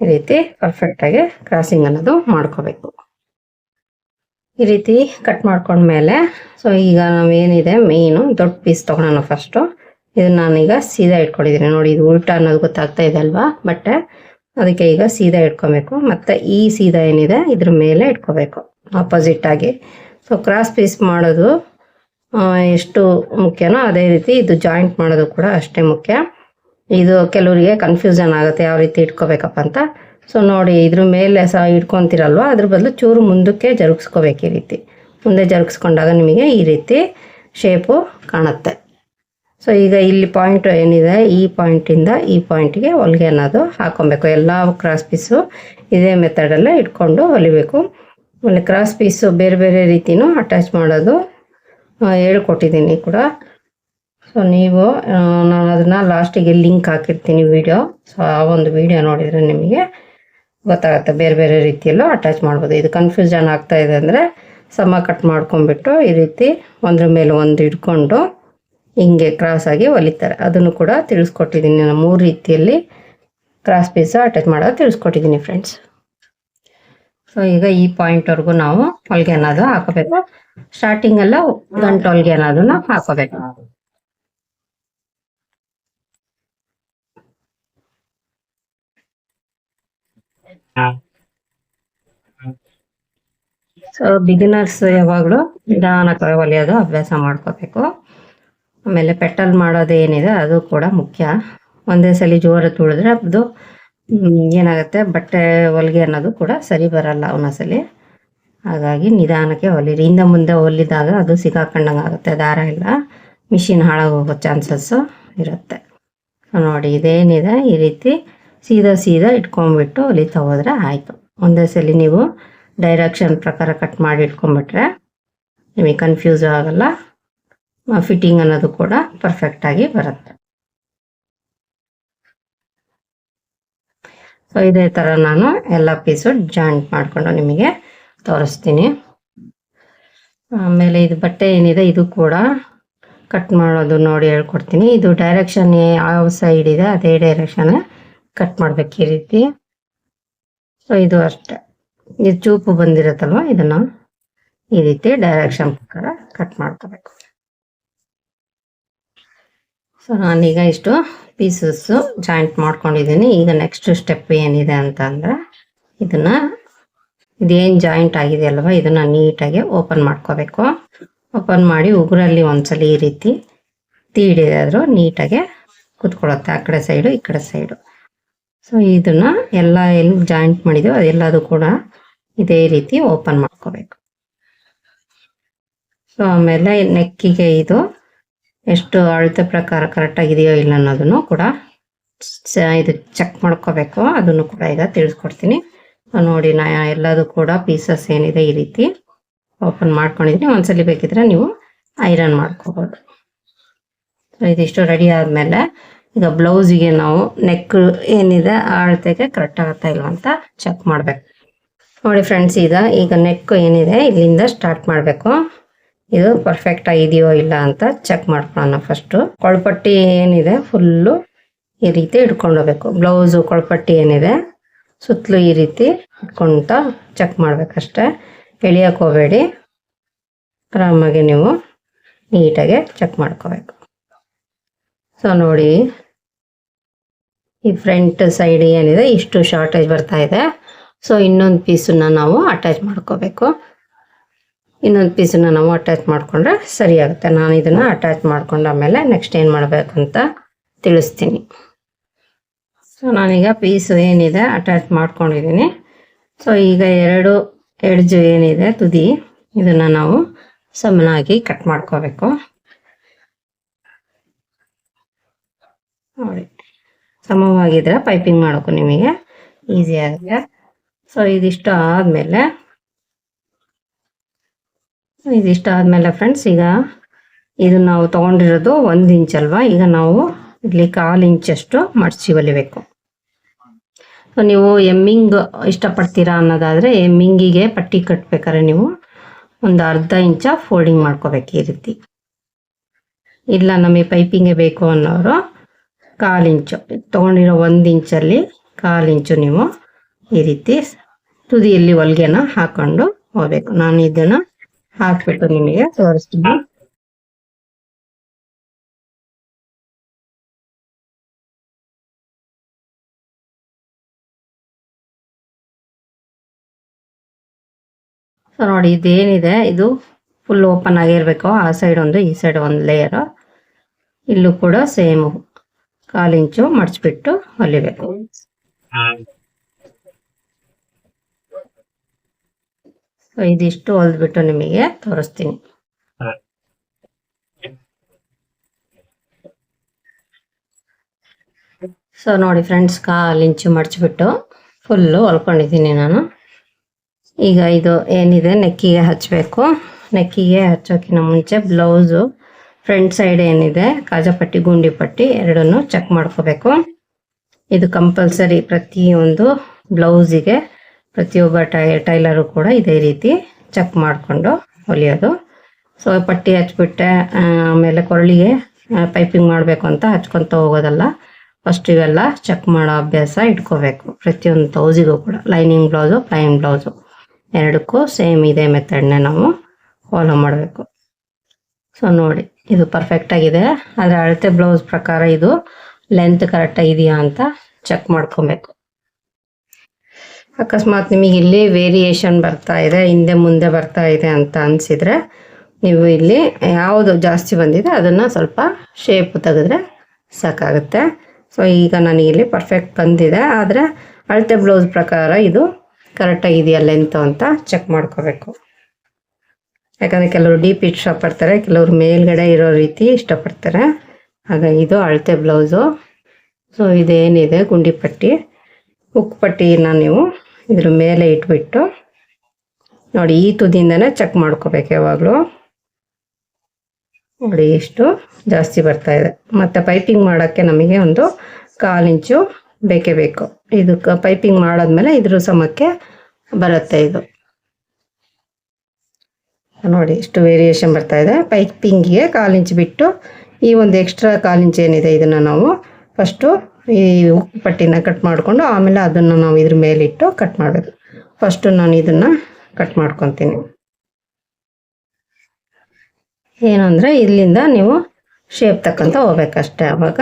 ಈ ರೀತಿ ಪರ್ಫೆಕ್ಟಾಗಿ ಕ್ರಾಸಿಂಗ್ ಅನ್ನೋದು ಮಾಡ್ಕೋಬೇಕು. ಈ ರೀತಿ ಕಟ್ ಮಾಡ್ಕೊಂಡ್ಮೇಲೆ ಸೊ ಈಗ ನಾವೇನಿದೆ ಮೇನು ದೊಡ್ಡ ಪೀಸ್ ತೊಗೊಳೋಣ ಫಸ್ಟು ಇದನ್ನ ನಾನೀಗ ಸೀದಾ ಇಟ್ಕೊಂಡಿದ್ದೀನಿ. ನೋಡಿ, ಇದು ಉಲ್ಟಾ ಅನ್ನೋದು ಗೊತ್ತಾಗ್ತಾ ಇದೆ ಅಲ್ವಾ? ಬಟ್ಟೆ. ಅದಕ್ಕೆ ಈಗ ಸೀದಾ ಇಟ್ಕೊಬೇಕು. ಮತ್ತು ಈ ಸೀದಾ ಏನಿದೆ, ಇದ್ರ ಮೇಲೆ ಇಟ್ಕೋಬೇಕು. ಆಪೋಸಿಟ್ ಆಗಿ. ಸೊ ಕ್ರಾಸ್ ಪೀಸ್ ಮಾಡೋದು ಎಷ್ಟು ಮುಖ್ಯನೋ ಅದೇ ರೀತಿ ಇದು ಜಾಯಿಂಟ್ ಮಾಡೋದು ಕೂಡ ಅಷ್ಟೇ ಮುಖ್ಯ. ಇದು ಕೆಲವರಿಗೆ ಕನ್ಫ್ಯೂಷನ್ ಆಗುತ್ತೆ, ಯಾವ ರೀತಿ ಇಟ್ಕೋಬೇಕಪ್ಪ ಅಂತ. ಸೊ ನೋಡಿ, ಇದ್ರ ಮೇಲೆ ಸಹ ಇಟ್ಕೊತಿರಲ್ವ? ಅದ್ರ ಬದಲು ಚೂರು ಮುಂದಕ್ಕೆ ಜರುಗಿಸ್ಕೋಬೇಕು ಈ ರೀತಿ. ಮುಂದೆ ಜರುಗಿಸ್ಕೊಂಡಾಗ ನಿಮಗೆ ಈ ರೀತಿ ಶೇಪು ಕಾಣುತ್ತೆ. ಸೊ ಈಗ ಇಲ್ಲಿ ಪಾಯಿಂಟ್ ಏನಿದೆ? ಈ ಪಾಯಿಂಟಿಂದ ಈ ಪಾಯಿಂಟ್ಗೆ ಹೊಲಿಗೆ ಅನ್ನೋದು ಹಾಕೊಬೇಕು. ಎಲ್ಲ ಕ್ರಾಸ್ ಪೀಸು ಇದೇ ಮೆಥಡಲ್ಲೇ ಇಟ್ಕೊಂಡು ಹೊಲಿಬೇಕು. ಆಮೇಲೆ ಕ್ರಾಸ್ ಪೀಸು ಬೇರೆ ಬೇರೆ ರೀತಿನೂ ಅಟ್ಯಾಚ್ ಮಾಡೋದು ಹೇಳ್ಕೊಟ್ಟಿದ್ದೀನಿ ಕೂಡ. ಸೊ ನೀವು ನಾನು ಅದನ್ನು ಲಾಸ್ಟಿಗೆ ಲಿಂಕ್ ಹಾಕಿರ್ತೀನಿ ವಿಡಿಯೋ ಸೊ ಆ ಒಂದು ವಿಡಿಯೋ ನೋಡಿದರೆ ನಿಮಗೆ ಗೊತ್ತಾಗುತ್ತೆ. ಬೇರೆ ಬೇರೆ ರೀತಿಯಲ್ಲೂ ಅಟ್ಯಾಚ್ ಮಾಡ್ಬೋದು. ಇದು ಕನ್ಫ್ಯೂಷನ್ ಆಗ್ತಾ ಇದೆ ಅಂದರೆ ಸಮ ಕಟ್ ಮಾಡ್ಕೊಂಡ್ಬಿಟ್ಟು ಈ ರೀತಿ ಒಂದ್ರ ಮೇಲೆ ಒಂದು ಇಟ್ಕೊಂಡು ಹಿಂಗೆ ಕ್ರಾಸ್ ಆಗಿ ಹೊಲಿತಾರೆ ಅದನ್ನು ಕೂಡ ತಿಳಿಸ್ಕೊಟ್ಟಿದ್ದೀನಿ. ನಾನು ಮೂರು ರೀತಿಯಲ್ಲಿ ಕ್ರಾಸ್ ಪೀಸು ಅಟ್ಯಾಚ್ ಮಾಡೋದು ತಿಳಿಸ್ಕೊಟ್ಟಿದ್ದೀನಿ ಫ್ರೆಂಡ್ಸ್ ಸೊ ಈಗ ಈ ಪಾಯಿಂಟ್ವರೆಗೂ ನಾವು ಹೊಲಿಗೆ ಅನ್ನೋದು ಹಾಕೋಬೇಕು. ಸ್ಟಾರ್ಟಿಂಗ್ ಎಲ್ಲ ಗಂಟು ಹೊಲಿಗೆ ಅನ್ನೋದನ್ನ ಹಾಕೋಬೇಕು. ಸೊ ಬಿಗಿನರ್ಸ್ ಯಾವಾಗಲೂ ನಿಧಾನಕ್ಕೆ ಹೊಲಿಯೋದು ಅಭ್ಯಾಸ ಮಾಡ್ಕೋಬೇಕು. ಆಮೇಲೆ ಪೆಟಲ್ ಮಾಡೋದು ಏನಿದೆ ಅದು ಕೂಡ ಮುಖ್ಯ. ಒಂದೇ ಸಲ ಜೋರ ತುಳಿದ್ರೆ ಅದು ಏನಾಗುತ್ತೆ? ಬಟ್ಟೆ ಹೊಲಿಗೆ ಅನ್ನೋದು ಕೂಡ ಸರಿ ಬರಲ್ಲ ಒಂದೊಂದ್ಸಲಿ ಹಾಗಾಗಿ ನಿಧಾನಕ್ಕೆ ಹೊಲಿರಿ. ಹಿಂದೆ ಮುಂದೆ ಹೊಲಿದಾಗ ಅದು ಸಿಗಾಕೊಂಡಂಗೆ ಆಗುತ್ತೆ. ದಾರ ಇಲ್ಲ. ಮಿಷಿನ್ ಹಾಳಾಗೋಗೋ ಚಾನ್ಸಸ್ಸು ಇರುತ್ತೆ. ನೋಡಿ, ಇದೇನಿದೆ? ಈ ರೀತಿ ಸೀದಾ ಸೀದಾ ಇಟ್ಕೊಂಡ್ಬಿಟ್ಟು ಹೊಲಿತಾ ಹೋದ್ರೆ ಆಯಿತು. ಒಂದೇ ಸಲ ನೀವು ಡೈರೆಕ್ಷನ್ ಪ್ರಕಾರ ಕಟ್ ಮಾಡಿ ಇಟ್ಕೊಂಡ್ಬಿಟ್ರೆ ನಿಮಗೆ ಕನ್ಫ್ಯೂಸ್ ಆಗಲ್ಲ. ಫಿಟ್ಟಿಂಗ್ ಅನ್ನೋದು ಕೂಡ ಪರ್ಫೆಕ್ಟಾಗಿ ಬರುತ್ತೆ. ಸೊ ಇದೇ ಥರ ನಾನು ಎಲ್ಲ ಪೀಸು ಜಾಯಿಂಟ್ ಮಾಡಿಕೊಂಡು ನಿಮಗೆ ತೋರಿಸ್ತೀನಿ. ಆಮೇಲೆ ಇದು ಬಟ್ಟೆ ಏನಿದೆ ಇದು ಕೂಡ ಕಟ್ ಮಾಡೋದು ನೋಡಿ ಹೇಳ್ಕೊಡ್ತೀನಿ. ಇದು ಡೈರೆಕ್ಷನ್ ಯಾವ ಸೈಡ್ ಇದೆ ಅದೇ ಡೈರೆಕ್ಷನ್ ಕಟ್ ಮಾಡ್ಬೇಕು ಈ ರೀತಿ. ಸೊ ಇದು ಅಷ್ಟೆ. ಇದು ಚೂಪು ಬಂದಿರುತ್ತಲ್ವ? ಇದನ್ನು ಈ ರೀತಿ ಡೈರೆಕ್ಷನ್ ಪ್ರಕಾರ ಕಟ್ ಮಾಡ್ಕೋಬೇಕು. ಸೊ ನಾನೀಗ ಇಷ್ಟು ಪೀಸಸ್ಸು ಜಾಯಿಂಟ್ ಮಾಡ್ಕೊಂಡಿದ್ದೀನಿ ಈಗ ನೆಕ್ಸ್ಟ್ ಸ್ಟೆಪ್ ಏನಿದೆ ಅಂತ ಅಂದರೆ ಇದನ್ನು ಇದೇನು ಜಾಯಿಂಟ್ ಆಗಿದೆ ಅಲ್ವಾ, ಇದನ್ನು ನೀಟಾಗಿ ಓಪನ್ ಮಾಡ್ಕೋಬೇಕು. ಓಪನ್ ಮಾಡಿ ಉಗುರಲ್ಲಿ ಒಂದ್ಸಲ ಈ ರೀತಿ ತೀಡಿದಾದರೂ ನೀಟಾಗಿ ಕುತ್ಕೊಳ್ಳುತ್ತೆ ಆ ಕಡೆ ಸೈಡು ಈ ಕಡೆ ಸೈಡು ಸೊ ಇದನ್ನು ಎಲ್ಲ ಎಲ್ಲಿ ಜಾಯಿಂಟ್ ಮಾಡಿದ್ದೆವು ಅದೆಲ್ಲದೂ ಕೂಡ ಇದೇ ರೀತಿ ಓಪನ್ ಮಾಡ್ಕೋಬೇಕು. ಸೊ ಆಮೇಲೆ ನೆಕ್ಕಿಗೆ ಇದು ಎಷ್ಟು ಅಳತೆ ಪ್ರಕಾರ ಕರೆಕ್ಟ್ ಆಗಿದೆಯೋ ಇಲ್ಲ ಅನ್ನೋದನ್ನು ಕೂಡ ಚ- ಇದು ಚೆಕ್ ಮಾಡ್ಕೋಬೇಕು. ಅದನ್ನು ಕೂಡ ಈಗ ತಿಳಿಸ್ಕೊಡ್ತೀನಿ. ನೋಡಿ, ನಾ ಎಲ್ಲದು ಕೂಡ ಪೀಸಸ್ ಏನಿದೆ ಈ ರೀತಿ ಓಪನ್ ಮಾಡ್ಕೊಂಡಿದ್ದೀನಿ. ಒಂದ್ಸಲಿ ಬೇಕಿದ್ರೆ ನೀವು ಐರನ್ ಮಾಡ್ಕೋಬೋದು. ಇದಿಷ್ಟು ರೆಡಿ ಆದಮೇಲೆ ಈಗ ಬ್ಲೌಸಿಗೆ ನಾವು ನೆಕ್ ಏನಿದೆ ಅಳತೆಗೆ ಕರೆಕ್ಟ್ ಆಗುತ್ತಾ ಇಲ್ಲ ಅಂತ ಚೆಕ್ ಮಾಡಬೇಕು. ನೋಡಿ ಫ್ರೆಂಡ್ಸ್ ಈಗ ಈಗ ನೆಕ್ ಏನಿದೆ ಇಲ್ಲಿಂದ ಸ್ಟಾರ್ಟ್ ಮಾಡಬೇಕು. ಇದು ಪರ್ಫೆಕ್ಟ್ ಆಗಿದೆಯೋ ಇಲ್ಲ ಅಂತ ಚೆಕ್ ಮಾಡ್ಕೊಳ್ಳೋಣ ಫಸ್ಟು ಕೊಳಪಟ್ಟಿ ಏನಿದೆ? ಫುಲ್ಲು ಈ ರೀತಿ ಇಟ್ಕೊಂಡೋಗ್ಬೇಕು. ಬ್ಲೌಸು ಕೊಳಪಟ್ಟಿ ಏನಿದೆ? ಸುತ್ತಲೂ ಈ ರೀತಿ ಇಟ್ಕೊಂತ ಚೆಕ್ ಮಾಡ್ಬೇಕಷ್ಟೆ. ಎಳಿಯಕ್ಕೆ ಹೋಗಬೇಡಿ. ಆರಾಮಾಗಿ ನೀವು ನೀಟಾಗಿ ಚೆಕ್ ಮಾಡ್ಕೋಬೇಕು. ಸೊ ನೋಡಿ. ಈ ಫ್ರಂಟ್ ಸೈಡ್ ಏನಿದೆ? ಇಷ್ಟು ಶಾರ್ಟೇಜ್ ಬರ್ತಾ ಇದೆ. ಸೊ ಇನ್ನೊಂದು ಪೀಸನ್ನ ನಾವು ಅಟ್ಯಾಚ್ ಮಾಡ್ಕೋಬೇಕು. ಇನ್ನೊಂದು ಪೀಸನ್ನ ನಾವು ಅಟ್ಯಾಚ್ ಮಾಡಿಕೊಂಡ್ರೆ ಸರಿಯಾಗುತ್ತೆ ನಾನು ಇದನ್ನು ಅಟ್ಯಾಚ್ ಮಾಡ್ಕೊಂಡು ಆಮೇಲೆ ನೆಕ್ಸ್ಟ್ ಏನು ಮಾಡಬೇಕು ಅಂತ ತಿಳಿಸ್ತೀನಿ. ಸೊ ನಾನೀಗ ಪೀಸು ಏನಿದೆ ಅಟ್ಯಾಚ್ ಮಾಡ್ಕೊಂಡಿದ್ದೀನಿ. ಸೊ ಈಗ ಎರಡು ಎಡ್ಜು ಏನಿದೆ, ತುದಿ. ಇದನ್ನು ನಾವು ಸಮನಾಗಿ ಕಟ್ ಮಾಡ್ಕೋಬೇಕು. ನೋಡಿ. ಸಮವಾಗಿದ್ರೆ ಪೈಪಿಂಗ್ ಮಾಡೋಕು ನಿಮಗೆ ಈಸಿ ಆಗಿದೆ ಸೊ ಇದಿಷ್ಟು ಆದಮೇಲೆ ಇದಿಷ್ಟು ಆದಮೇಲೆ ಫ್ರೆಂಡ್ಸ್ ಈಗ ಇದು ನಾವು ತೊಗೊಂಡಿರೋದು ಒಂದು ಇಂಚ್ ಅಲ್ವಾ? ಈಗ ನಾವು ಇಲ್ಲಿ ಕಾಲು ಇಂಚಷ್ಟು ಮಡಚಿ ಹೊಲಿಬೇಕು. ಸೊ ನೀವು ಎಮ್ಮಿಂಗ್ ಇಷ್ಟಪಡ್ತೀರಾ ಅನ್ನೋದಾದರೆ ಎಮ್ಮಿಂಗಿಗೆ ಪಟ್ಟಿ ಕಟ್ಬೇಕಾದ್ರೆ ನೀವು ಒಂದು ಅರ್ಧ ಇಂಚ ಫೋಲ್ಡಿಂಗ್ ಮಾಡ್ಕೋಬೇಕು ಈ ರೀತಿ. ಇಲ್ಲ, ನಮಗೆ ಪೈಪಿಂಗೇ ಬೇಕು ಅನ್ನೋರು ಕಾಲು ಇಂಚು ತೊಗೊಂಡಿರೋ ಒಂದು ಇಂಚಲ್ಲಿ ಕಾಲು ಇಂಚು ನೀವು ಈ ರೀತಿ ತುದಿಯಲ್ಲಿ ಹೊಲಿಗೆನ ಹಾಕೊಂಡು ಹೋಗ್ಬೇಕು. ನಾನು ಇದನ್ನು ಹಾಕ್ಬಿಟ್ಟು ನಿಮಗೆ ತೋರಿಸ್ತೀನಿ. ಸೊ ನೋಡಿ, ಇದೇನಿದೆ? ಇದು ಫುಲ್ ಓಪನ್ ಆಗಿರಬೇಕು. ಆ ಸೈಡ್ ಒಂದು, ಈ ಸೈಡ್ ಒಂದು ಲೇಯರ್ ಇಲ್ಲೂ ಕೂಡ ಸೇಮ್ ಕಾಲು ಇಂಚು ಮಡಚ್ಬಿಟ್ಟು ಹೊಲಿಬೇಕು. ಸೊ ಇದಿಷ್ಟು ಹೊಲ್ದ್ಬಿಟ್ಟು ನಿಮಗೆ ತೋರಿಸ್ತೀನಿ. ಸೊ ನೋಡಿ ಫ್ರೆಂಡ್ಸ್ ಕಾಲು ಇಂಚು ಮಡಚ್ಬಿಟ್ಟು ಫುಲ್ಲು ಹೊಲ್ಕೊಂಡಿದ್ದೀನಿ ನಾನು. ಈಗ ಇದು ಏನಿದೆ? ನೆಕ್ಕಿಗೆ ಹಚ್ಚಬೇಕು ನೆಕ್ಕಿಗೆ ಹಚ್ಚೋಕ್ಕಿಂತ ಮುಂಚೆ ಬ್ಲೌಸು ಫ್ರಂಟ್ ಸೈಡ್ ಏನಿದೆ? ಕಾಜಾಪಟ್ಟಿ ಗುಂಡಿ ಪಟ್ಟಿ ಎರಡನ್ನು ಚೆಕ್ ಮಾಡ್ಕೋಬೇಕು. ಇದು ಕಂಪಲ್ಸರಿ ಪ್ರತಿಯೊಂದು ಬ್ಲೌಸಿಗೆ ಪ್ರತಿಯೊಬ್ಬ ಟೈ, ಟೈಲರು ಕೂಡ ಇದೇ ರೀತಿ ಚೆಕ್ ಮಾಡಿಕೊಂಡು ಹೊಲಿಯೋದು. ಸೊ, ಪಟ್ಟಿ ಹಚ್ಬಿಟ್ಟೆ ಆಮೇಲೆ ಕೊರಳಿಗೆ ಪೈಪಿಂಗ್ ಮಾಡಬೇಕು ಅಂತ ಹಚ್ಕೊತ ಹೋಗೋದಲ್ಲ. ಫಸ್ಟ್ ಇವೆಲ್ಲ ಚೆಕ್ ಮಾಡೋ ಅಭ್ಯಾಸ ಇಟ್ಕೋಬೇಕು. ಪ್ರತಿಯೊಂದು ಬ್ಲೌಸಿಗೂ ಕೂಡ. Lining blouse, plain blouse. ಎರಡಕ್ಕೂ ಸೇಮ್ ಇದೇ ಮೆಥಡ್ನೇ ನಾವು ಫಾಲೋ ಮಾಡಬೇಕು. ಸೊ, ನೋಡಿ, ಇದು ಪರ್ಫೆಕ್ಟ್ ಆಗಿದೆ. ಆದರೆ ಅಳತೆ ಬ್ಲೌಸ್ ಪ್ರಕಾರ ಇದು ಲೆಂತ್ ಕರೆಕ್ಟಾಗಿದೆಯಾ ಅಂತ ಚೆಕ್ ಮಾಡ್ಕೊಬೇಕು. ಅಕಸ್ಮಾತ್ ನಿಮಗೆ ಇಲ್ಲಿ ವೇರಿಯೇಷನ್ ಬರ್ತಾ ಇದೆ, ಹಿಂದೆ ಮುಂದೆ ಬರ್ತಾ ಇದೆ ಅಂತ ಅನಿಸಿದ್ರೆ ನೀವು ಇಲ್ಲಿ ಯಾವುದು ಜಾಸ್ತಿ ಬಂದಿದೆ ಅದನ್ನು ಸ್ವಲ್ಪ ಶೇಪ್ ತೆಗೆದ್ರೆ ಸಾಕಾಗುತ್ತೆ. ಸೊ ಈಗ ನನಗಿಲ್ಲಿ ಪರ್ಫೆಕ್ಟ್ ಬಂದಿದೆ. ಆದರೆ ಅಳತೆ ಬ್ಲೌಸ್ ಪ್ರಕಾರ ಇದು ಕರೆಕ್ಟಾಗಿದೆಯಾ ಲೆಂತು ಅಂತ ಚೆಕ್ ಮಾಡ್ಕೋಬೇಕು. ಯಾಕಂದರೆ ಕೆಲವರು ಡೀಪ್ ಇಷ್ಟಪಡ್ತಾರೆ, ಕೆಲವರು ಮೇಲ್ಗಡೆ ಇರೋ ರೀತಿ ಇಷ್ಟಪಡ್ತಾರೆ. ಹಾಗಾಗಿ ಇದು ಅಳತೆ ಬ್ಲೌಸು ಸೊ ಇದೇನಿದೆ ಗುಂಡಿ ಪಟ್ಟಿ. ಉಕ್ಕು ಪಟ್ಟಿನ ನೀವು ಇದ್ರ ಮೇಲೆ ಇಟ್ಬಿಟ್ಟು ನೋಡಿ ಈ ತುದಿಯಿಂದನೇ ಚೆಕ್ ಮಾಡ್ಕೋಬೇಕು ಯಾವಾಗಲೂ. ನೋಡಿ ಇಷ್ಟು ಜಾಸ್ತಿ ಬರ್ತಾ ಇದೆ. ಮತ್ತು ಪೈಪಿಂಗ್ ಮಾಡೋಕ್ಕೆ ನಮಗೆ ಒಂದು ಕಾಲು ಇಂಚು ಬೇಕೇ ಬೇಕು. ಇದು ಪೈಪಿಂಗ್ ಮಾಡಾದ್ಮೇಲೆ ಇದ್ರ ಸಮಕ್ಕೆ ಬರುತ್ತೆ ಇದು. ನೋಡಿ ಇಷ್ಟು ವೇರಿಯೇಷನ್ ಬರ್ತಾ ಇದೆ. ಪೈಪಿಂಗಿಗೆ ಕಾಲು ಇಂಚು ಬಿಟ್ಟು ಈ ಒಂದು ಎಕ್ಸ್ಟ್ರಾ ಕಾಲು ಇಂಚು ಏನಿದೆ ಇದನ್ನು ನಾವು ಫಸ್ಟು ಈ ಉಪ್ಪು ಪಟ್ಟಿನ ಕಟ್ ಮಾಡಿಕೊಂಡು ಆಮೇಲೆ ಅದನ್ನು ನಾವು ಇದ್ರ ಮೇಲಿಟ್ಟು ಕಟ್ ಮಾಡಬೇಕು ಫಸ್ಟು ನಾನು ಇದನ್ನು ಕಟ್ ಮಾಡ್ಕೊತೀನಿ. ಏನು ಅಂದರೆ ಇಲ್ಲಿಂದ ನೀವು ಶೇಪ್ ತಕ್ಕಂತ ಹೋಗ್ಬೇಕಷ್ಟೇ ಅವಾಗ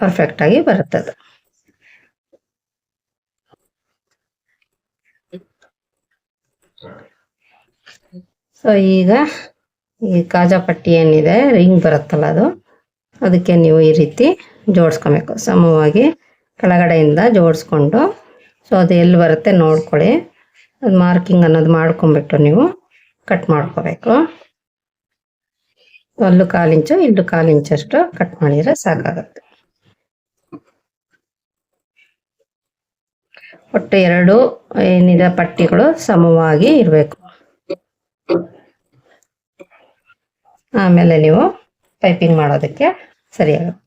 ಪರ್ಫೆಕ್ಟಾಗಿ ಬರುತ್ತದೆ ಸೊ ಈಗ ಈ ಕಾಜಾ ಪಟ್ಟಿ ಏನಿದೆ ರಿಂಗ್ ಬರುತ್ತಲ್ಲ ಅದು. ಅದಕ್ಕೆ ನೀವು ಈ ರೀತಿ ಜೋಡಿಸ್ಕೊಬೇಕು. ಸಮವಾಗಿ ಕೆಳಗಡೆಯಿಂದ ಜೋಡಿಸ್ಕೊಂಡು ಸೊ ಅದು ಎಲ್ಲಿ ಬರುತ್ತೆ ನೋಡ್ಕೊಳ್ಳಿ. ಅದು ಮಾರ್ಕಿಂಗ್ ಅನ್ನೋದು ಮಾಡ್ಕೊಂಬಿಟ್ಟು ನೀವು ಕಟ್ ಮಾಡ್ಕೋಬೇಕು. ಅಲ್ಲೂ ಕಾಲಿಂಚು ಇಂಚು ಇಲ್ಲೂ ಕಟ್ ಮಾಡಿದರೆ ಸಾಕಾಗುತ್ತೆ. ಒಟ್ಟು ಎರಡು ಏನಿದೆ, ಪಟ್ಟಿಗಳು ಸಮವಾಗಿ ಇರಬೇಕು. ಆಮೇಲೆ ನೀವು ಪೈಪಿಂಗ್ ಮಾಡೋದಕ್ಕೆ ಸರಿಯಾಗುತ್ತೆ.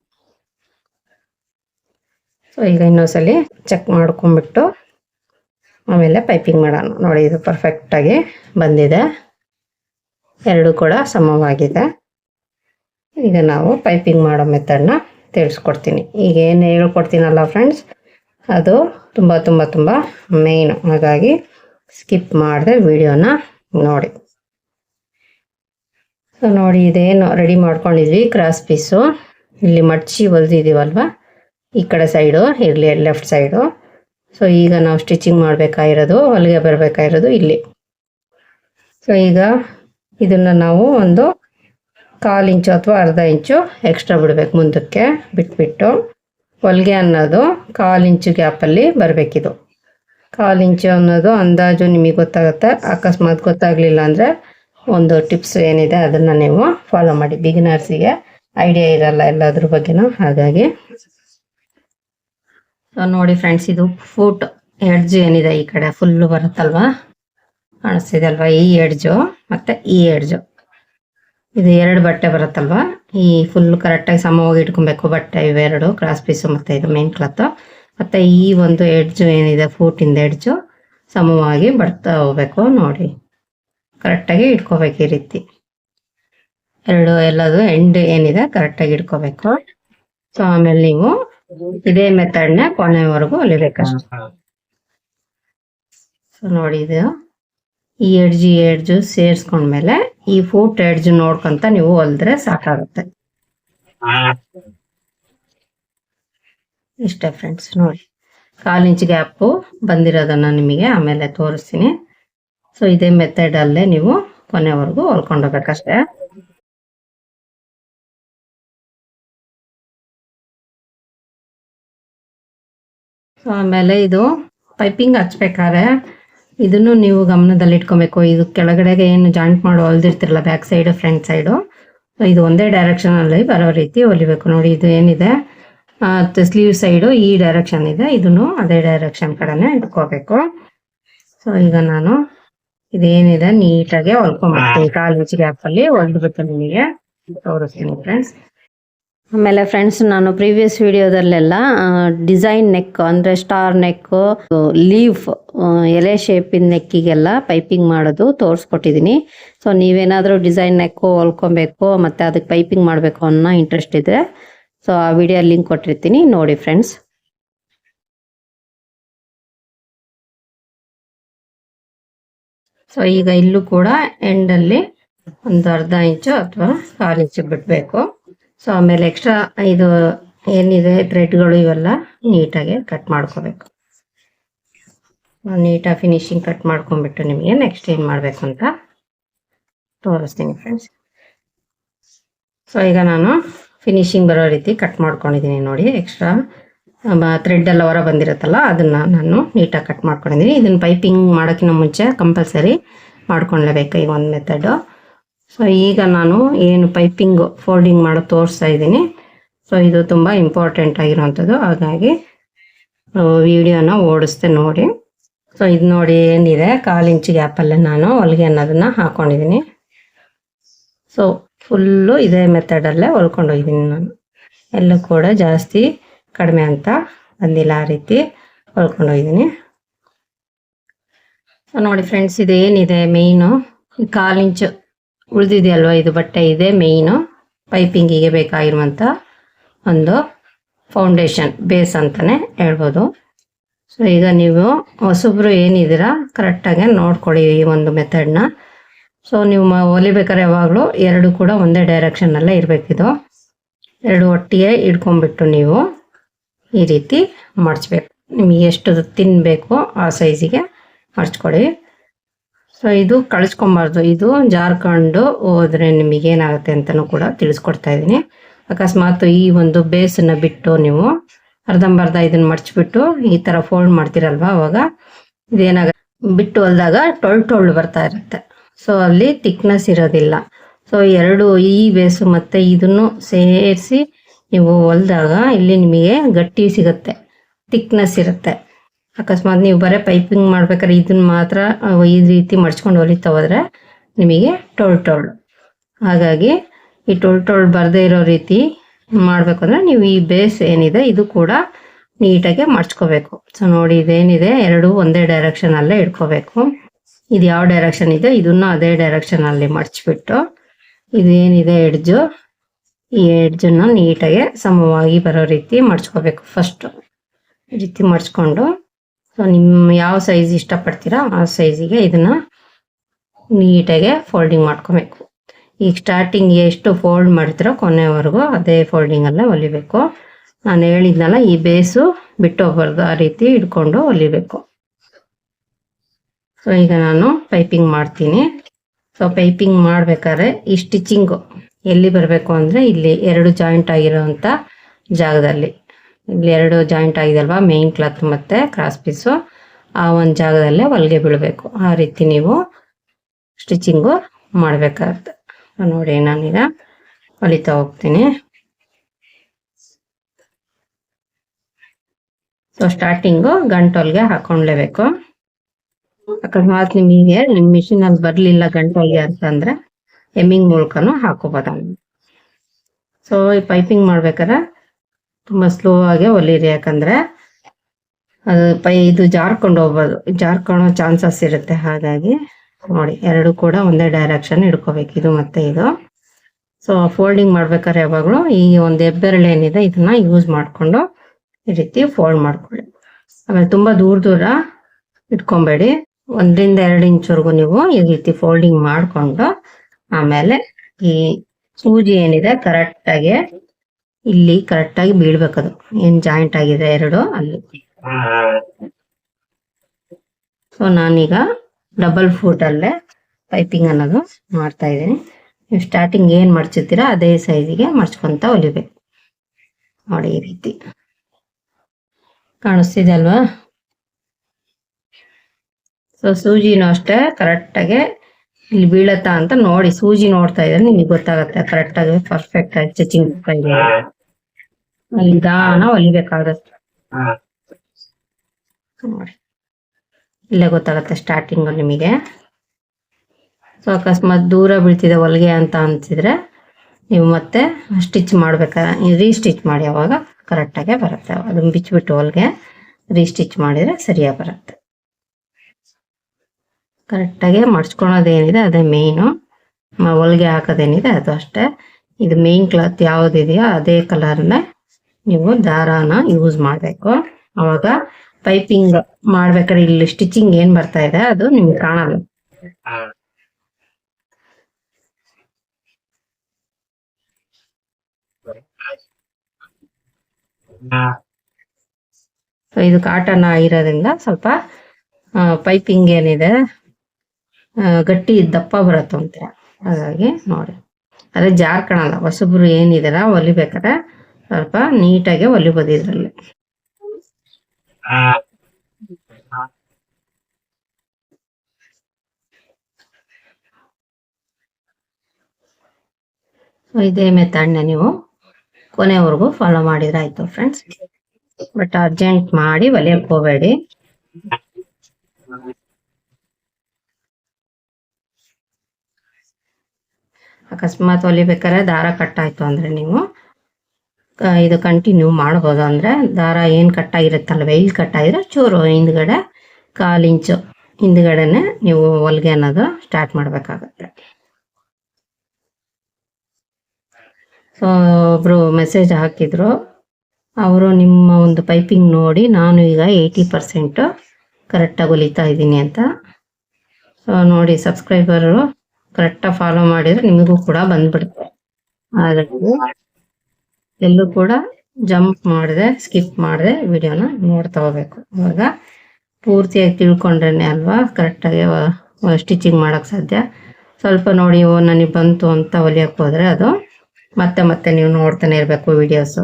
ಸೊ ಈಗ ಇನ್ನೊಂದ್ಸಲಿ ಚೆಕ್ ಮಾಡ್ಕೊಂಬಿಟ್ಟು ಆಮೇಲೆ ಪೈಪಿಂಗ್ ಮಾಡೋಣ. ನೋಡಿ, ಇದು ಪರ್ಫೆಕ್ಟಾಗಿ ಬಂದಿದೆ. ಎರಡು ಕೂಡ ಸಮವಾಗಿದೆ. ಈಗ ನಾವು ಪೈಪಿಂಗ್ ಮಾಡೋ ಮೆಥಡ್ನ ತಿಳಿಸ್ಕೊಡ್ತೀನಿ. ಈಗ ಏನು ಹೇಳ್ಕೊಡ್ತೀನಲ್ಲ ಫ್ರೆಂಡ್ಸ್ ಅದು ತುಂಬ ತುಂಬ ತುಂಬ ಮೇಯ್ನು ಹಾಗಾಗಿ ಸ್ಕಿಪ್ ಮಾಡಿದೆ ವಿಡಿಯೋನ ನೋಡಿ. ಸೊ ನೋಡಿ, ಇದೇನು ರೆಡಿ ಮಾಡ್ಕೊಂಡಿದ್ವಿ ಕ್ರಾಸ್ ಪೀಸು ಇಲ್ಲಿ ಮಡ್ಚಿ ಹೊಲ್ದಿದ್ದೀವಲ್ವ ಈ ಕಡೆ ಸೈಡು, ಇರಲಿ ಲೆಫ್ಟ್ ಸೈಡು. ಸೊ ಈಗ ನಾವು ಸ್ಟಿಚಿಂಗ್ ಮಾಡಬೇಕಾಗಿರೋದು, ಹೊಲಿಗೆ ಬರಬೇಕಾಗಿರೋದು ಇಲ್ಲಿ. ಸೊ ಈಗ ಇದನ್ನು ನಾವು ಒಂದು ಕಾಲು ಇಂಚು ಅಥವಾ ಅರ್ಧ ಇಂಚು ಎಕ್ಸ್ಟ್ರಾ ಬಿಡಬೇಕು ಮುಂದಕ್ಕೆ, ಬಿಟ್ಬಿಟ್ಟು. ಹೊಲಿಗೆ ಅನ್ನೋದು ಕಾಲು ಇಂಚು ಗ್ಯಾಪಲ್ಲಿ ಬರಬೇಕಿದು. ಕಾಲು ಇಂಚು ಅನ್ನೋದು ಅಂದಾಜು ನಿಮಗೆ ಗೊತ್ತಾಗುತ್ತೆ. ಅಕಸ್ಮಾತ್ ಗೊತ್ತಾಗಲಿಲ್ಲ ಅಂದರೆ ಒಂದು ಟಿಪ್ಸ್ ಏನಿದೆ ಅದನ್ನು ನೀವು ಫಾಲೋ ಮಾಡಿ. ಬಿಗಿನರ್ಸಿಗೆ ಐಡಿಯಾ ಇರಲ್ಲ ಎಲ್ಲದ್ರ ಬಗ್ಗೆನೂ. ಹಾಗಾಗಿ ನೋಡಿ ಫ್ರೆಂಡ್ಸ್ ಇದು ಫೂಟ್ ಎಡ್ಜ್ ಏನಿದೆ ಈ ಕಡೆ ಫುಲ್ಲು ಬರುತ್ತಲ್ವಾ? ಕಾಣಿಸ್ತಿದೆ ಅಲ್ವಾ? ಈ ಎಡ್ಜು ಮತ್ತೆ ಈ ಎಡ್ಜು ಇದು ಎರಡು ಬಟ್ಟೆ ಬರುತ್ತಲ್ವಾ? ಈ ಫುಲ್ ಕರೆಕ್ಟಾಗಿ ಸಮವಾಗಿ ಇಟ್ಕೊಬೇಕು. ಬಟ್ಟೆ ಇವೆರಡು ಕ್ರಾಸ್ ಪೀಸು ಮತ್ತೆ ಇದು ಮೇನ್ ಕ್ಲಾತ್ ಮತ್ತೆ ಈ ಒಂದು ಎಡ್ಜು ಏನಿದೆ ಫೂಟಿಂದ ಎಡ್ಜು ಸಮವಾಗಿ ಬರ್ತಾ ಹೋಗ್ಬೇಕು. ನೋಡಿ ಕರೆಕ್ಟಾಗಿ ಇಟ್ಕೋಬೇಕು ಈ ರೀತಿ. ಎರಡು ಎಲ್ಲದು ಎಂಡ್ ಏನಿದೆ ಕರೆಕ್ಟಾಗಿ ಇಟ್ಕೋಬೇಕು. ಸೊ ಆಮೇಲೆ ನೀವು ಇದೇ ಮೆಥಡ್ನ ಕೊನೆವರೆಗೂ ಹೊಲಿಬೇಕಷ್ಟೆ ಸೊ ನೋಡಿ ಇದು. ಈ ಎಡ್ಜ್ ಎಡ್ಜು ಸೇರಿಸ್ಕೊಂಡ್ಮೇಲೆ ಈ ಫೂಟ್ ಎಡ್ಜ್ ನೋಡ್ಕೊಂತ ನೀವು ಹೊಲಿದ್ರೆ ಸಾಕಾಗುತ್ತೆ. ಇಷ್ಟೇ ಫ್ರೆಂಡ್ಸ್ ನೋಡಿ. ಕಾಲು ಇಂಚ್ ಗ್ಯಾಪು ಬಂದಿರೋದನ್ನ ನಿಮಗೆ ಆಮೇಲೆ ತೋರಿಸ್ತೀನಿ. ಸೊ ಇದೇ ಮೆಥಡ್ ಅಲ್ಲೇ ನೀವು ಕೊನೆವರೆಗೂ ಹೊಲ್ಕೊಂಡೋಗ್ಬೇಕಷ್ಟೇ ಸೊ ಆಮೇಲೆ ಇದು ಪೈಪಿಂಗ್ ಹಚ್ಬೇಕಾದ್ರೆ ಇದನ್ನು ನೀವು ಗಮನದಲ್ಲಿ ಇಟ್ಕೊಬೇಕು ಇದು ಕೆಳಗಡೆಗೆ ಏನು ಜಾಯಿಂಟ್ ಮಾಡಿ ಹೊಲ್ದಿರ್ತಿರಲ್ಲ ಬ್ಯಾಕ್ ಸೈಡ್ ಫ್ರಂಟ್ ಸೈಡು. ಇದು ಒಂದೇ ಡೈರೆಕ್ಷನ್ ಅಲ್ಲಿ ಬರೋ ರೀತಿ ಹೊಲಿಬೇಕು. ನೋಡಿ ಇದು ಏನಿದೆ? ಸ್ಲೀವ್ ಸೈಡು ಈ ಡೈರೆಕ್ಷನ್ ಇದೆ. ಇದನ್ನು ಅದೇ ಡೈರೆಕ್ಷನ್ ಕಡೆನೆ ಇಟ್ಕೋಬೇಕು. ಸೊ ಈಗ ನಾನು ಇದೇನಿದೆ? ನೀಟಾಗಿ ಹೊಲ್ಕೊಂಡ್ಬಿಡ್ತೀನಿ ಕಾಲು ಗ್ಯಾಪಲ್ಲಿ ಗ್ಯಾಪ್ ಅಲ್ಲಿ ಹೊಲ್ದ್ಬಿಟ್ಟು ನಿಮಗೆ. ತೋರಿಸ್ತೀನಿ ಫ್ರೆಂಡ್ಸ್ ಆಮೇಲೆ ಫ್ರೆಂಡ್ಸ್ ನಾನು ಪ್ರೀವಿಯಸ್ ವಿಡಿಯೋದಲ್ಲೆಲ್ಲ ಡಿಸೈನ್ ನೆಕ್ ಅಂದರೆ ಸ್ಟಾರ್ ನೆಕ್ಕು ಲೀಫ್ ಎಲೆ ಶೇಪಿನ ನೆಕ್ಕಿಗೆಲ್ಲ ಪೈಪಿಂಗ್ ಮಾಡೋದು ತೋರಿಸ್ಕೊಟ್ಟಿದ್ದೀನಿ ಸೊ ನೀವೇನಾದರೂ ಡಿಸೈನ್ ನೆಕ್ಕು ಹೊಲ್ಕೊಬೇಕು, ಮತ್ತು ಅದಕ್ಕೆ ಪೈಪಿಂಗ್ ಮಾಡಬೇಕು ಅನ್ನೋ ಇಂಟ್ರೆಸ್ಟ್ ಇದ್ದರೆ ಸೊ ಆ ವಿಡಿಯೋ ಲಿಂಕ್ ಕೊಟ್ಟಿರ್ತೀನಿ. ನೋಡಿ ಫ್ರೆಂಡ್ಸ್ ಸೊ ಈಗ ಇಲ್ಲೂ ಕೂಡ ಎಂಡಲ್ಲಿ ಒಂದು ಅರ್ಧ ಇಂಚು ಅಥವಾ ಕಾಲು ಇಂಚು ಬಿಡಬೇಕು. ಸೊ ಆಮೇಲೆ ಎಕ್ಸ್ಟ್ರಾ ಇದು ಏನಿದೆ ಥ್ರೆಡ್ಗಳು ಇವೆಲ್ಲ ನೀಟಾಗಿ ಕಟ್ ಮಾಡ್ಕೋಬೇಕು. ನೀಟಾಗಿ ಫಿನಿಶಿಂಗ್ ಕಟ್ ಮಾಡ್ಕೊಂಡ್ಬಿಟ್ಟು ನಿಮಗೆ ನೆಕ್ಸ್ಟ್ ಏನು ಮಾಡಬೇಕು ಅಂತ ತೋರಿಸ್ತೀನಿ ಫ್ರೆಂಡ್ಸ್ ಸೊ ಈಗ ನಾನು ಫಿನಿಶಿಂಗ್ ಬರೋ ರೀತಿ ಕಟ್ ಮಾಡ್ಕೊಂಡಿದ್ದೀನಿ ನೋಡಿ ಎಕ್ಸ್ಟ್ರಾ ಥ್ರೆಡ್ ಎಲ್ಲ ಹೊರ ಬಂದಿರುತ್ತಲ್ಲ, ಅದನ್ನ ನಾನು ನೀಟಾಗಿ ಕಟ್ ಮಾಡ್ಕೊಂಡಿದ್ದೀನಿ. ಇದನ್ನ ಪೈಪಿಂಗ್ ಮಾಡೋಕ್ಕಿಂತ ಮುಂಚೆ ಕಂಪಲ್ಸರಿ ಮಾಡ್ಕೊಳ್ಲೇಬೇಕು ಈ ಒಂದು ಮೆಥಡು ಸೊ ಈಗ ನಾನು ಏನು ಪೈಪಿಂಗ್ ಫೋಲ್ಡಿಂಗ್ ಮಾಡೋ ತೋರಿಸ್ತಾ ಇದ್ದೀನಿ. ಸೊ ಇದು ತುಂಬ ಇಂಪಾರ್ಟೆಂಟ್ ಆಗಿರುವಂಥದ್ದು. ಹಾಗಾಗಿ ವಿಡಿಯೋನ ಓಡಿಸ್ದೆ ನೋಡಿ. ಸೊ ಇದು ನೋಡಿ ಏನಿದೆ? ಕಾಲು ಇಂಚು ಗ್ಯಾಪಲ್ಲೇ ನಾನು ಹೊಲಿಗೆ ಅನ್ನೋದನ್ನು ಹಾಕೊಂಡಿದ್ದೀನಿ. ಸೊ ಫುಲ್ಲು ಇದೇ ಮೆಥಡಲ್ಲೇ ಹೊಲ್ಕೊಂಡೋಗಿದ್ದೀನಿ ನಾನು. ಎಲ್ಲೂ ಕೂಡ ಜಾಸ್ತಿ ಕಡಿಮೆ ಅಂತ ಬಂದಿಲ್ಲ ಆ ರೀತಿ ಹೊಲ್ಕೊಂಡೋಗಿದ್ದೀನಿ ಸೊ ನೋಡಿ ಫ್ರೆಂಡ್ಸ್ ಇದೇನಿದೆ ಮೇಯ್ನು ಕಾಲು ಇಂಚು ಉಳಿದಿದೆಯಲ್ವ? ಇದು ಬಟ್ಟೆ ಇದೆ ಮೇಯ್ನು ಪೈಪಿಂಗಿಗೆ ಬೇಕಾಗಿರುವಂಥ ಒಂದು ಫೌಂಡೇಶನ್ ಬೇಸ್ ಅಂತಲೇ ಹೇಳ್ಬೋದು. ಸೊ ಈಗ ನೀವು ಹೊಸಬ್ರು ಏನಿದ್ದೀರಾ ಕರೆಕ್ಟಾಗಿ ನೋಡ್ಕೊಳ್ಳಿ ಈ ಒಂದು ಮೆಥಡ್ನ ಸೊ ನೀವು ಮ, ಹೊಲಿಬೇಕಾದ್ರೆ ಯಾವಾಗಲೂ ಎರಡು ಕೂಡ ಒಂದೇ ಡೈರೆಕ್ಷನ್ನಲ್ಲೇ ಇರಬೇಕಿದು. ಎರಡು ಒಟ್ಟಿಗೆ ಇಟ್ಕೊಂಡ್ಬಿಟ್ಟು ನೀವು ಈ ರೀತಿ ಮಡಚಬೇಕು ನಿಮಗೆ ಎಷ್ಟು ತಿನ್ನಬೇಕು ಆ ಸೈಜಿಗೆ ಮಡ್ಚ್ಕೊಡಿ ಸೊ ಇದು ಕಳಿಸ್ಕೊಬಾರ್ದು. ಇದು ಜಾರ್ಕೊಂಡು ಹೋದ್ರೆ ನಿಮಗೆ ಏನಾಗುತ್ತೆ ಅಂತಲೂ ಕೂಡ ತಿಳಿಸ್ಕೊಡ್ತಾ ಇದ್ದೀನಿ. ಅಕಸ್ಮಾತ್ ಈ ಒಂದು ಬೇಸನ್ನ ಬಿಟ್ಟು ನೀವು ಅರ್ಧಂಬರ್ಧ ಇದನ್ನ ಮಡ್ಚ್ಬಿಟ್ಟು ಈ ಥರ ಫೋಲ್ಡ್ ಮಾಡ್ತೀರಲ್ವಾ ಅವಾಗ? ಇದೇನಾಗ ಬಿಟ್ಟು ಹೊಲ್ದಾಗ ಟೊಳ್ ಟೊಳ್ಳು ಬರ್ತಾ ಇರುತ್ತೆ. ಸೊ ಅಲ್ಲಿ ತಿಕ್ನೆಸ್ ಇರೋದಿಲ್ಲ. ಸೊ ಎರಡು ಈ ಬೇಸು ಮತ್ತು ಇದನ್ನು ಸೇರಿಸಿ ನೀವು ಹೊಲ್ದಾಗ ಇಲ್ಲಿ ನಿಮಗೆ ಗಟ್ಟಿ ಸಿಗುತ್ತೆ. ತಿಕ್ನೆಸ್ ಇರುತ್ತೆ. ಅಕಸ್ಮಾತ್ ನೀವು ಬರೀ ಪೈಪಿಂಗ್ ಮಾಡ್ಬೇಕಾದ್ರೆ ಇದನ್ನ ಮಾತ್ರ ಈ ರೀತಿ ಮಡ್ಚ್ಕೊಂಡು ಹೊಲಿತಾ ಹೋದ್ರೆ ನಿಮಗೆ ಟೊಳ್ ಟೊಳ್ಳು ಹಾಗಾಗಿ ಈ ಟೊಳ್ ಟೊಳ್ ಬರದೇ ಇರೋ ರೀತಿ ಮಾಡಬೇಕು ಅಂದರೆ ನೀವು ಈ ಬೇಸ್ ಏನಿದೆ ಇದು ಕೂಡ ನೀಟಾಗಿ ಮಡ್ಚ್ಕೋಬೇಕು. ಸೊ ನೋಡಿ ಇದೇನಿದೆ, ಎರಡು ಒಂದೇ ಡೈರೆಕ್ಷನಲ್ಲೇ ಇಟ್ಕೋಬೇಕು. ಇದು ಯಾವ ಡೈರೆಕ್ಷನ್ ಇದೆ? ಇದನ್ನು ಅದೇ ಡೈರೆಕ್ಷನಲ್ಲಿ ಮಡ್ಚಿಬಿಟ್ಟು ಏನಿದೆ ಎಡ್ಜು ಈ ಎಡ್ಜನ್ನು ನೀಟಾಗಿ ಸಮವಾಗಿ ಬರೋ ರೀತಿ ಮಡ್ಚ್ಕೋಬೇಕು. ಫಸ್ಟು ಈ ರೀತಿ ಮಡ್ಚ್ಕೊಂಡು ನಿಮ್ಮ ಯಾವ ಸೈಜ್ ಇಷ್ಟಪಡ್ತೀರಾ ಆ ಸೈಜಿಗೆ ಇದನ್ನ ನೀಟಾಗೆ ಫೋಲ್ಡಿಂಗ್ ಮಾಡ್ಕೋಬೇಕು. ಈಗ ಸ್ಟಾರ್ಟಿಂಗ್ ಎಷ್ಟು ಫೋಲ್ಡ್ ಮಾಡ್ತೀರೋ ಕೊನೆವರೆಗೂ ಅದೇ ಫೋಲ್ಡಿಂಗಲ್ಲೇ ಹೊಲಿಬೇಕು. ನಾನು ಹೇಳಿದ್ನಲ್ಲ, ಈ ಬೇಸು ಬಿಟ್ಟು ಹೋಗ್ಬಾರ್ದು, ಆ ರೀತಿ ಇಟ್ಕೊಂಡು ಹೊಲಿಬೇಕು. ಸೊ ಈಗ ನಾನು ಪೈಪಿಂಗ್ ಮಾಡ್ತೀನಿ. ಸೊ ಪೈಪಿಂಗ್ ಮಾಡ್ಬೇಕಾದ್ರೆ ಈ ಸ್ಟಿಚಿಂಗು ಎಲ್ಲಿ ಬರಬೇಕು ಅಂದರೆ ಇಲ್ಲಿ ಎರಡು ಜಾಯಿಂಟ್ ಆಗಿರೋವಂಥ ಜಾಗದಲ್ಲಿ. ಇಲ್ಲಿ ಎರಡು ಜಾಯಿಂಟ್ ಆಗಿದಲ್ವಾ? ಮೇನ್ ಕ್ಲಾತ್ ಮತ್ತು ಕ್ರಾಸ್ ಪೀಸು ಆ ಒಂದು ಜಾಗದಲ್ಲೇ ಹೊಲಿಗೆ ಬೀಳಬೇಕು. ಆ ರೀತಿ ನೀವು ಸ್ಟಿಚಿಂಗು ಮಾಡಬೇಕಾಗುತ್ತೆ. ನೋಡಿ ನಾನೀಗ ಹೊಲಿತಾ ಹೋಗ್ತೀನಿ. ಸೊ ಸ್ಟಾರ್ಟಿಂಗು ಗಂಟೊಲ್ಗೆ ಹಾಕೊಂಡ್ಲೇಬೇಕು. ಅಕಸ್ಮಾತ್ ನಿಮಗೆ ನಿಮ್ಮ ಮಿಷಿನ್ ಅಲ್ಲಿ ಬರಲಿಲ್ಲ ಗಂಟೊಲ್ಗೆ ಅಂತಂದ್ರೆ ಎಮ್ಮಿಂಗ್ ಮೂಲಕನೂ ಹಾಕೋಬೋದ ಸೊ ಈ ಪೈಪಿಂಗ್ ಮಾಡ್ಬೇಕಾದ್ರೆ ತುಂಬಾ ಸ್ಲೋ ಆಗಿ ಒಲೀರಿ, ಯಾಕಂದ್ರೆ ಅದು ಪೈ ಇದು ಜಾರ್ಕೊಂಡು ಹೋಗ್ಬೋದು. ಜಾರ್ಕೊಳ್ಳೋ ಚಾನ್ಸಸ್ ಇರುತ್ತೆ, ಹಾಗಾಗಿ ನೋಡಿ, ಎರಡು ಕೂಡ ಒಂದೇ ಡೈರೆಕ್ಷನ್ ಹಿಡ್ಕೋಬೇಕು. ಇದು ಮತ್ತೆ ಇದು. ಸೊ ಫೋಲ್ಡಿಂಗ್ ಮಾಡ್ಬೇಕಾದ್ರೆ ಯಾವಾಗಲೂ ಈ ಒಂದು ಏನಿದೆ, ಇದನ್ನ ಯೂಸ್ ಮಾಡಿಕೊಂಡು ಈ ರೀತಿ ಫೋಲ್ಡ್ ಮಾಡ್ಕೊಳ್ಳಿ. ಆಮೇಲೆ ತುಂಬಾ ದೂರ ದೂರ ಇಟ್ಕೊಬೇಡಿ. ಒಂದರಿಂದ ಎರಡು ಇಂಚ್ವರೆಗೂ ನೀವು ಈ ರೀತಿ ಫೋಲ್ಡಿಂಗ್ ಮಾಡ್ಕೊಂಡು ಆಮೇಲೆ ಈ ಸೂಜಿ ಏನಿದೆ ಕರೆಕ್ಟ್ ಆಗಿ ಇಲ್ಲಿ ಕರೆಕ್ಟ್ ಆಗಿ ಬೀಳ್ಬೇಕದು. ಏನ್ ಜಾಯಿಂಟ್ ಆಗಿದೆ ಎರಡು ಅಲ್ಲಿ. ಸೊ ನಾನೀಗ ಡಬಲ್ ಫೂಟ್ ಅಲ್ಲೇ ಪೈಪಿಂಗ್ ಅನ್ನೋದು ಮಾಡ್ತಾ ಇದ್ದೀನಿ. ನೀವು ಸ್ಟಾರ್ಟಿಂಗ್ ಏನ್ ಮಡ್ಚಿರ್ತೀರಾ ಅದೇ ಸೈಜಿಗೆ ಮಡ್ಚ್ಕೊಂತ ಹೊಲಿಬೇಕು ನೋಡಿ ಈ ರೀತಿ. ಕಾಣಿಸ್ತಿದೆ ಅಲ್ವಾ ಸೊ ಸೂಜಿನೂ ಅಷ್ಟೇ ಕರೆಕ್ಟಾಗಿ ಇಲ್ಲಿ ಬೀಳತ್ತಾ ಅಂತ ನೋಡಿ. ಸೂಜಿ ನೋಡ್ತಾ ಇದ್ರೆ ನಿಮಗೆ ಗೊತ್ತಾಗತ್ತೆ. ಕರೆಕ್ಟಾಗಿ ಪರ್ಫೆಕ್ಟ್ ಆಗಿ ಸ್ಟಿಚಿಂಗ್ ಇದೆ ಅಲ್ಲಿ ನಿಧಾನ ಹೊಲಿಬೇಕಾಗತ್ತೆ ನೋಡಿ ಇಲ್ಲೇ ಗೊತ್ತಾಗತ್ತೆ ಸ್ಟಾರ್ಟಿಂಗ್ ನಿಮಗೆ. ಸೊ ಅಕಸ್ಮಾತ್ ದೂರ ಬೀಳ್ತಿದೆ ಹೊಲಿಗೆ ಅಂತ ಅನ್ಸಿದ್ರೆ ನೀವು ಮತ್ತೆ ಸ್ಟಿಚ್ ಮಾಡ್ಬೇಕಾದ್ರೆ ರೀಸ್ಟಿಚ್ ಮಾಡಿ ಅವಾಗ ಕರೆಕ್ಟಾಗೆ ಬರುತ್ತೆ. ಅದನ್ನ ಬಿಚ್ಚಿಬಿಟ್ಟು ಹೊಲಿಗೆ ರೀಸ್ಟಿಚ್ ಮಾಡಿದ್ರೆ ಸರಿಯಾಗಿ ಬರುತ್ತೆ. ಕರೆಕ್ಟಾಗಿ ಮಡ್ಚ್ಕೊಳೋದೇನಿದೆ ಅದೇ ಮೇಯ್ನು ಹೊಲಿಗೆ ಹಾಕೋದೇನಿದೆ ಅದು ಅಷ್ಟೇ. ಇದು ಮೇಯ್ನ್ ಕ್ಲಾತ್ ಯಾವುದಿದೆಯೋ ಅದೇ ಕಲರ್ನ ನೀವು ದಾರಾನ ಯೂಸ್ ಮಾಡಬೇಕು. ಅವಾಗ ಪೈಪಿಂಗ್ ಮಾಡ್ಬೇಕಾದ್ರೆ ಇಲ್ಲಿ ಸ್ಟಿಚಿಂಗ್ ಏನ್ ಬರ್ತಾ ಇದೆ ಅದು ನಿಮ್ಗೆ ಕಾಣಲ್ಲ. ಸೊ ಇದು ಕಾಟನ್ ಆಗಿರೋದ್ರಿಂದ ಸ್ವಲ್ಪ ಪೈಪಿಂಗ್ ಏನಿದೆ ಗಟ್ಟಿ ದಪ್ಪ ಬರುತ್ತಂತೆ. ಹಾಗಾಗಿ ನೋಡಿ. ಅದೇ ಜಾರ್ಕಣಲ್ಲ ಹೊಸಬ್ರು ಏನಿದಾರ ಹೊಲಿಬೇಕಾದ್ರೆ ಸ್ವಲ್ಪ ನೀಟಾಗಿ ಹೊಲಿಬೋದು ಇದ್ರಲ್ಲಿ. ಇದೇ ಮೆಥಡ್ನ ನೀವು ಕೊನೆವರೆಗೂ ಫಾಲೋ ಮಾಡಿದ್ರೆ ಆಯ್ತು ಫ್ರೆಂಡ್ಸ್ ಬಟ್ ಅರ್ಜೆಂಟ್ ಮಾಡಿ ಹೊಲಿಯಕ್ ಹೋಗಬೇಡಿ ಅಕಸ್ಮಾತ್ ಹೊಲಿಬೇಕಾದ್ರೆ ದಾರ ಕಟ್ ಆಯ್ತು ಅಂದ್ರೆ ನೀವು ಇದು ಕಂಟಿನ್ಯೂ ಮಾಡ್ಬೋದು ಅಂದರೆ ದಾರ ಏನು ಕಟ್ ಆಗಿರುತ್ತಲ್ವ ಇಲ್ಲಿ ಕಟ್ ಆಗಿದ್ರೆ ಚೂರು ಹಿಂದ್ಗಡೆ ಕಾಲು ಇಂಚು ಹಿಂದ್ಗಡೆನೆ ನೀವು ಹೊಲಿಗೆ ಅನ್ನೋದು ಸ್ಟಾರ್ಟ್ ಮಾಡಬೇಕಾಗತ್ತೆ. ಸೊ ಒಬ್ಬರು ಮೆಸೇಜ್ ಹಾಕಿದ್ರು. ಅವರು ನಿಮ್ಮ ಒಂದು ಪೈಪಿಂಗ್ ನೋಡಿ ನಾನು ಈಗ ಏಯ್ಟಿ ಪರ್ಸೆಂಟು ಕರೆಕ್ಟಾಗಿ ಹೊಲಿತಾ ಇದ್ದೀನಿ ಅಂತ. ಸೊ ನೋಡಿ ಸಬ್ಸ್ಕ್ರೈಬರು ಕರೆಕ್ಟಾಗಿ ಫಾಲೋ ಮಾಡಿದರೆ ನಿಮಗೂ ಕೂಡ ಬಂದ್ಬಿಡುತ್ತೆ. ಹಾಗಾಗಿ ಎಲ್ಲೂ ಕೂಡ ಜಂಪ್ ಮಾಡಿದೆ ಸ್ಕಿಪ್ ಮಾಡಿದೆ ವಿಡಿಯೋನ ನೋಡ್ತಾ ಹೋಗ್ಬೇಕು. ಇವಾಗ ಪೂರ್ತಿಯಾಗಿ ತಿಳ್ಕೊಂಡ್ರೆ ಅಲ್ವಾ? ಕರೆಕ್ಟಾಗಿ ಸ್ಟಿಚಿಂಗ್ ಮಾಡೋಕ್ಕೆ ಸಾಧ್ಯ. ಸ್ವಲ್ಪ ನೋಡಿ ಓ, ನನಗೆ ಬಂತು ಅಂತ ಹೊಲಿಯಕ್ಕೆ ಹೋದರೆ ಅದು ಮತ್ತೆ ಮತ್ತೆ ನೀವು ನೋಡ್ತಾನೆ ಇರಬೇಕು ವಿಡಿಯೋಸು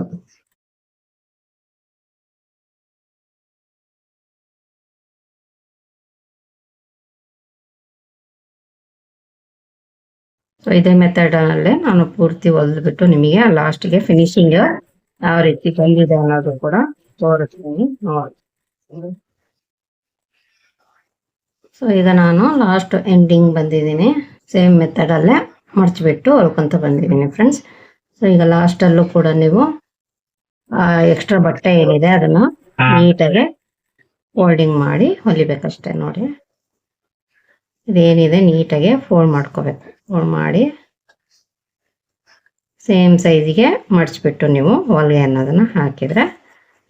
ಸೊ ಇದೇ ಮೆಥಡ್ ಅಲ್ಲೇ ನಾನು ಪೂರ್ತಿ ಹೊಲಿದ್ಬಿಟ್ಟು ನಿಮಗೆ ಲಾಸ್ಟ್ಗೆ ಫಿನಿಶಿಂಗ್ ಯಾವ ರೀತಿ ಬಂದಿದೆ ಅನ್ನೋದು ಕೂಡ ತೋರಿಸ್ತೀನಿ. ನೋಡಿ. ಸೊ ಈಗ ನಾನು ಲಾಸ್ಟ್ ಎಂಡಿಂಗ್ ಬಂದಿದ್ದೀನಿ. ಸೇಮ್ ಮೆಥಡ್ ಅಲ್ಲೇ ಮಡ್ಚಿಬಿಟ್ಟು ಹೊಲ್ಕೊಂತ ಬಂದಿದ್ದೀನಿ ಫ್ರೆಂಡ್ಸ್ ಸೊ ಈಗ ಲಾಸ್ಟ್ ಅಲ್ಲೂ ಕೂಡ ನೀವು ಎಕ್ಸ್ಟ್ರಾ ಬಟ್ಟೆ ಏನಿದೆ ಅದನ್ನ ನೀಟಾಗಿ ಫೋಲ್ಡಿಂಗ್ ಮಾಡಿ ಹೊಲಿಬೇಕಷ್ಟೇ ನೋಡಿ. ಇದೇನಿದೆ ನೀಟಾಗಿ ಫೋಲ್ಡ್ ಮಾಡ್ಕೋಬೇಕು. ಮಾಡಿ. ಸೇಮ್ ಸೈಜಿಗೆ ಮಡಿಸ್ಬಿಟ್ಟು ನೀವು ಹೊಲಿಗೆ ಅನ್ನೋದನ್ನು ಹಾಕಿದರೆ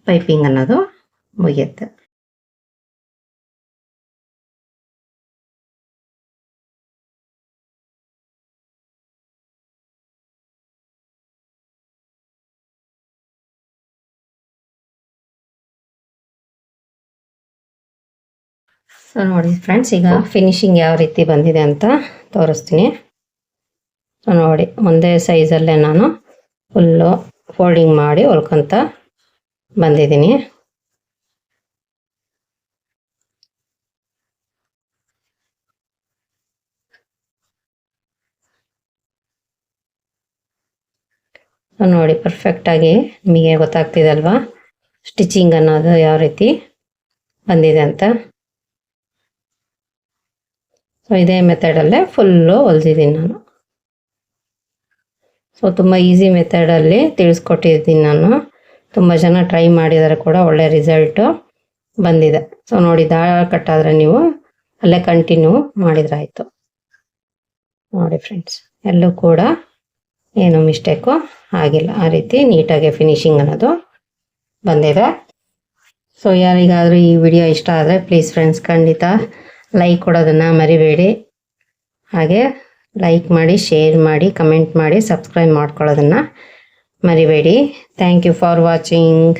ಪೈಪಿಂಗ್ ಅನ್ನೋದು ಮುಗಿಯುತ್ತೆ. ನೋಡಿ ಫ್ರೆಂಡ್ಸ್ ಈಗ ಫಿನಿಶಿಂಗ್ ಯಾವ ರೀತಿ ಬಂದಿದೆ ಅಂತ ತೋರಿಸ್ತೀನಿ. ನೋಡಿ, ಒಂದೇ ಸೈಜಲ್ಲೇ ನಾನು ಫುಲ್ಲು ಫೋಲ್ಡಿಂಗ್ ಮಾಡಿ ಹೊಲ್ಕೊಂತ ಬಂದಿದ್ದೀನಿ. ನೋಡಿ ಪರ್ಫೆಕ್ಟಾಗಿ ನಿಮಗೆ ಗೊತ್ತಾಗ್ತಿದೆ ಅಲ್ವಾ ಸ್ಟಿಚಿಂಗ್ ಅನ್ನೋದು ಯಾವ ರೀತಿ ಬಂದಿದೆ ಅಂತ. ಸೊ ಇದೇ ಮೆಥಡಲ್ಲೇ ಫುಲ್ಲು ಹೊಲ್ದಿದ್ದೀನಿ ನಾನು. ಸೊ ತುಂಬ ಈಸಿ ಮೆಥಡಲ್ಲಿ ತಿಳಿಸ್ಕೊಟ್ಟಿದ್ದೀನಿ ನಾನು. ತುಂಬ ಜನ ಟ್ರೈ ಮಾಡಿದರೆ ಕೂಡ, ಒಳ್ಳೆ ರಿಸಲ್ಟು ಬಂದಿದೆ. ಸೊ ನೋಡಿ, ದಾಳ ಕಟ್ಟಾದರೆ ನೀವು ಅಲ್ಲೇ ಕಂಟಿನ್ಯೂ ಮಾಡಿದ್ರಾಯಿತು. ನೋಡಿ ಫ್ರೆಂಡ್ಸ್ ಎಲ್ಲೂ ಕೂಡ ಏನು ಮಿಸ್ಟೇಕು ಆಗಿಲ್ಲ. ಆ ರೀತಿ ನೀಟಾಗಿ ಫಿನಿಶಿಂಗ್ ಅನ್ನೋದು ಬಂದಿದೆ. ಸೊ ಯಾರಿಗಾದರೂ ಈ ವಿಡಿಯೋ ಇಷ್ಟ ಆದರೆ ಪ್ಲೀಸ್ ಫ್ರೆಂಡ್ಸ್ ಖಂಡಿತ ಲೈಕ್ ಕೊಡೋದನ್ನು ಮರಿಬೇಡಿ. ಹಾಗೆ ಲೈಕ್ ಮಾಡಿ ಶೇರ್ ಮಾಡಿ ಕಮೆಂಟ್ ಮಾಡಿ ಸಬ್ಸ್ಕ್ರೈಬ್ ಮಾಡ್ಕೊಳ್ಳೋದನ್ನು ಮರಿಬೇಡಿ. Thank you for watching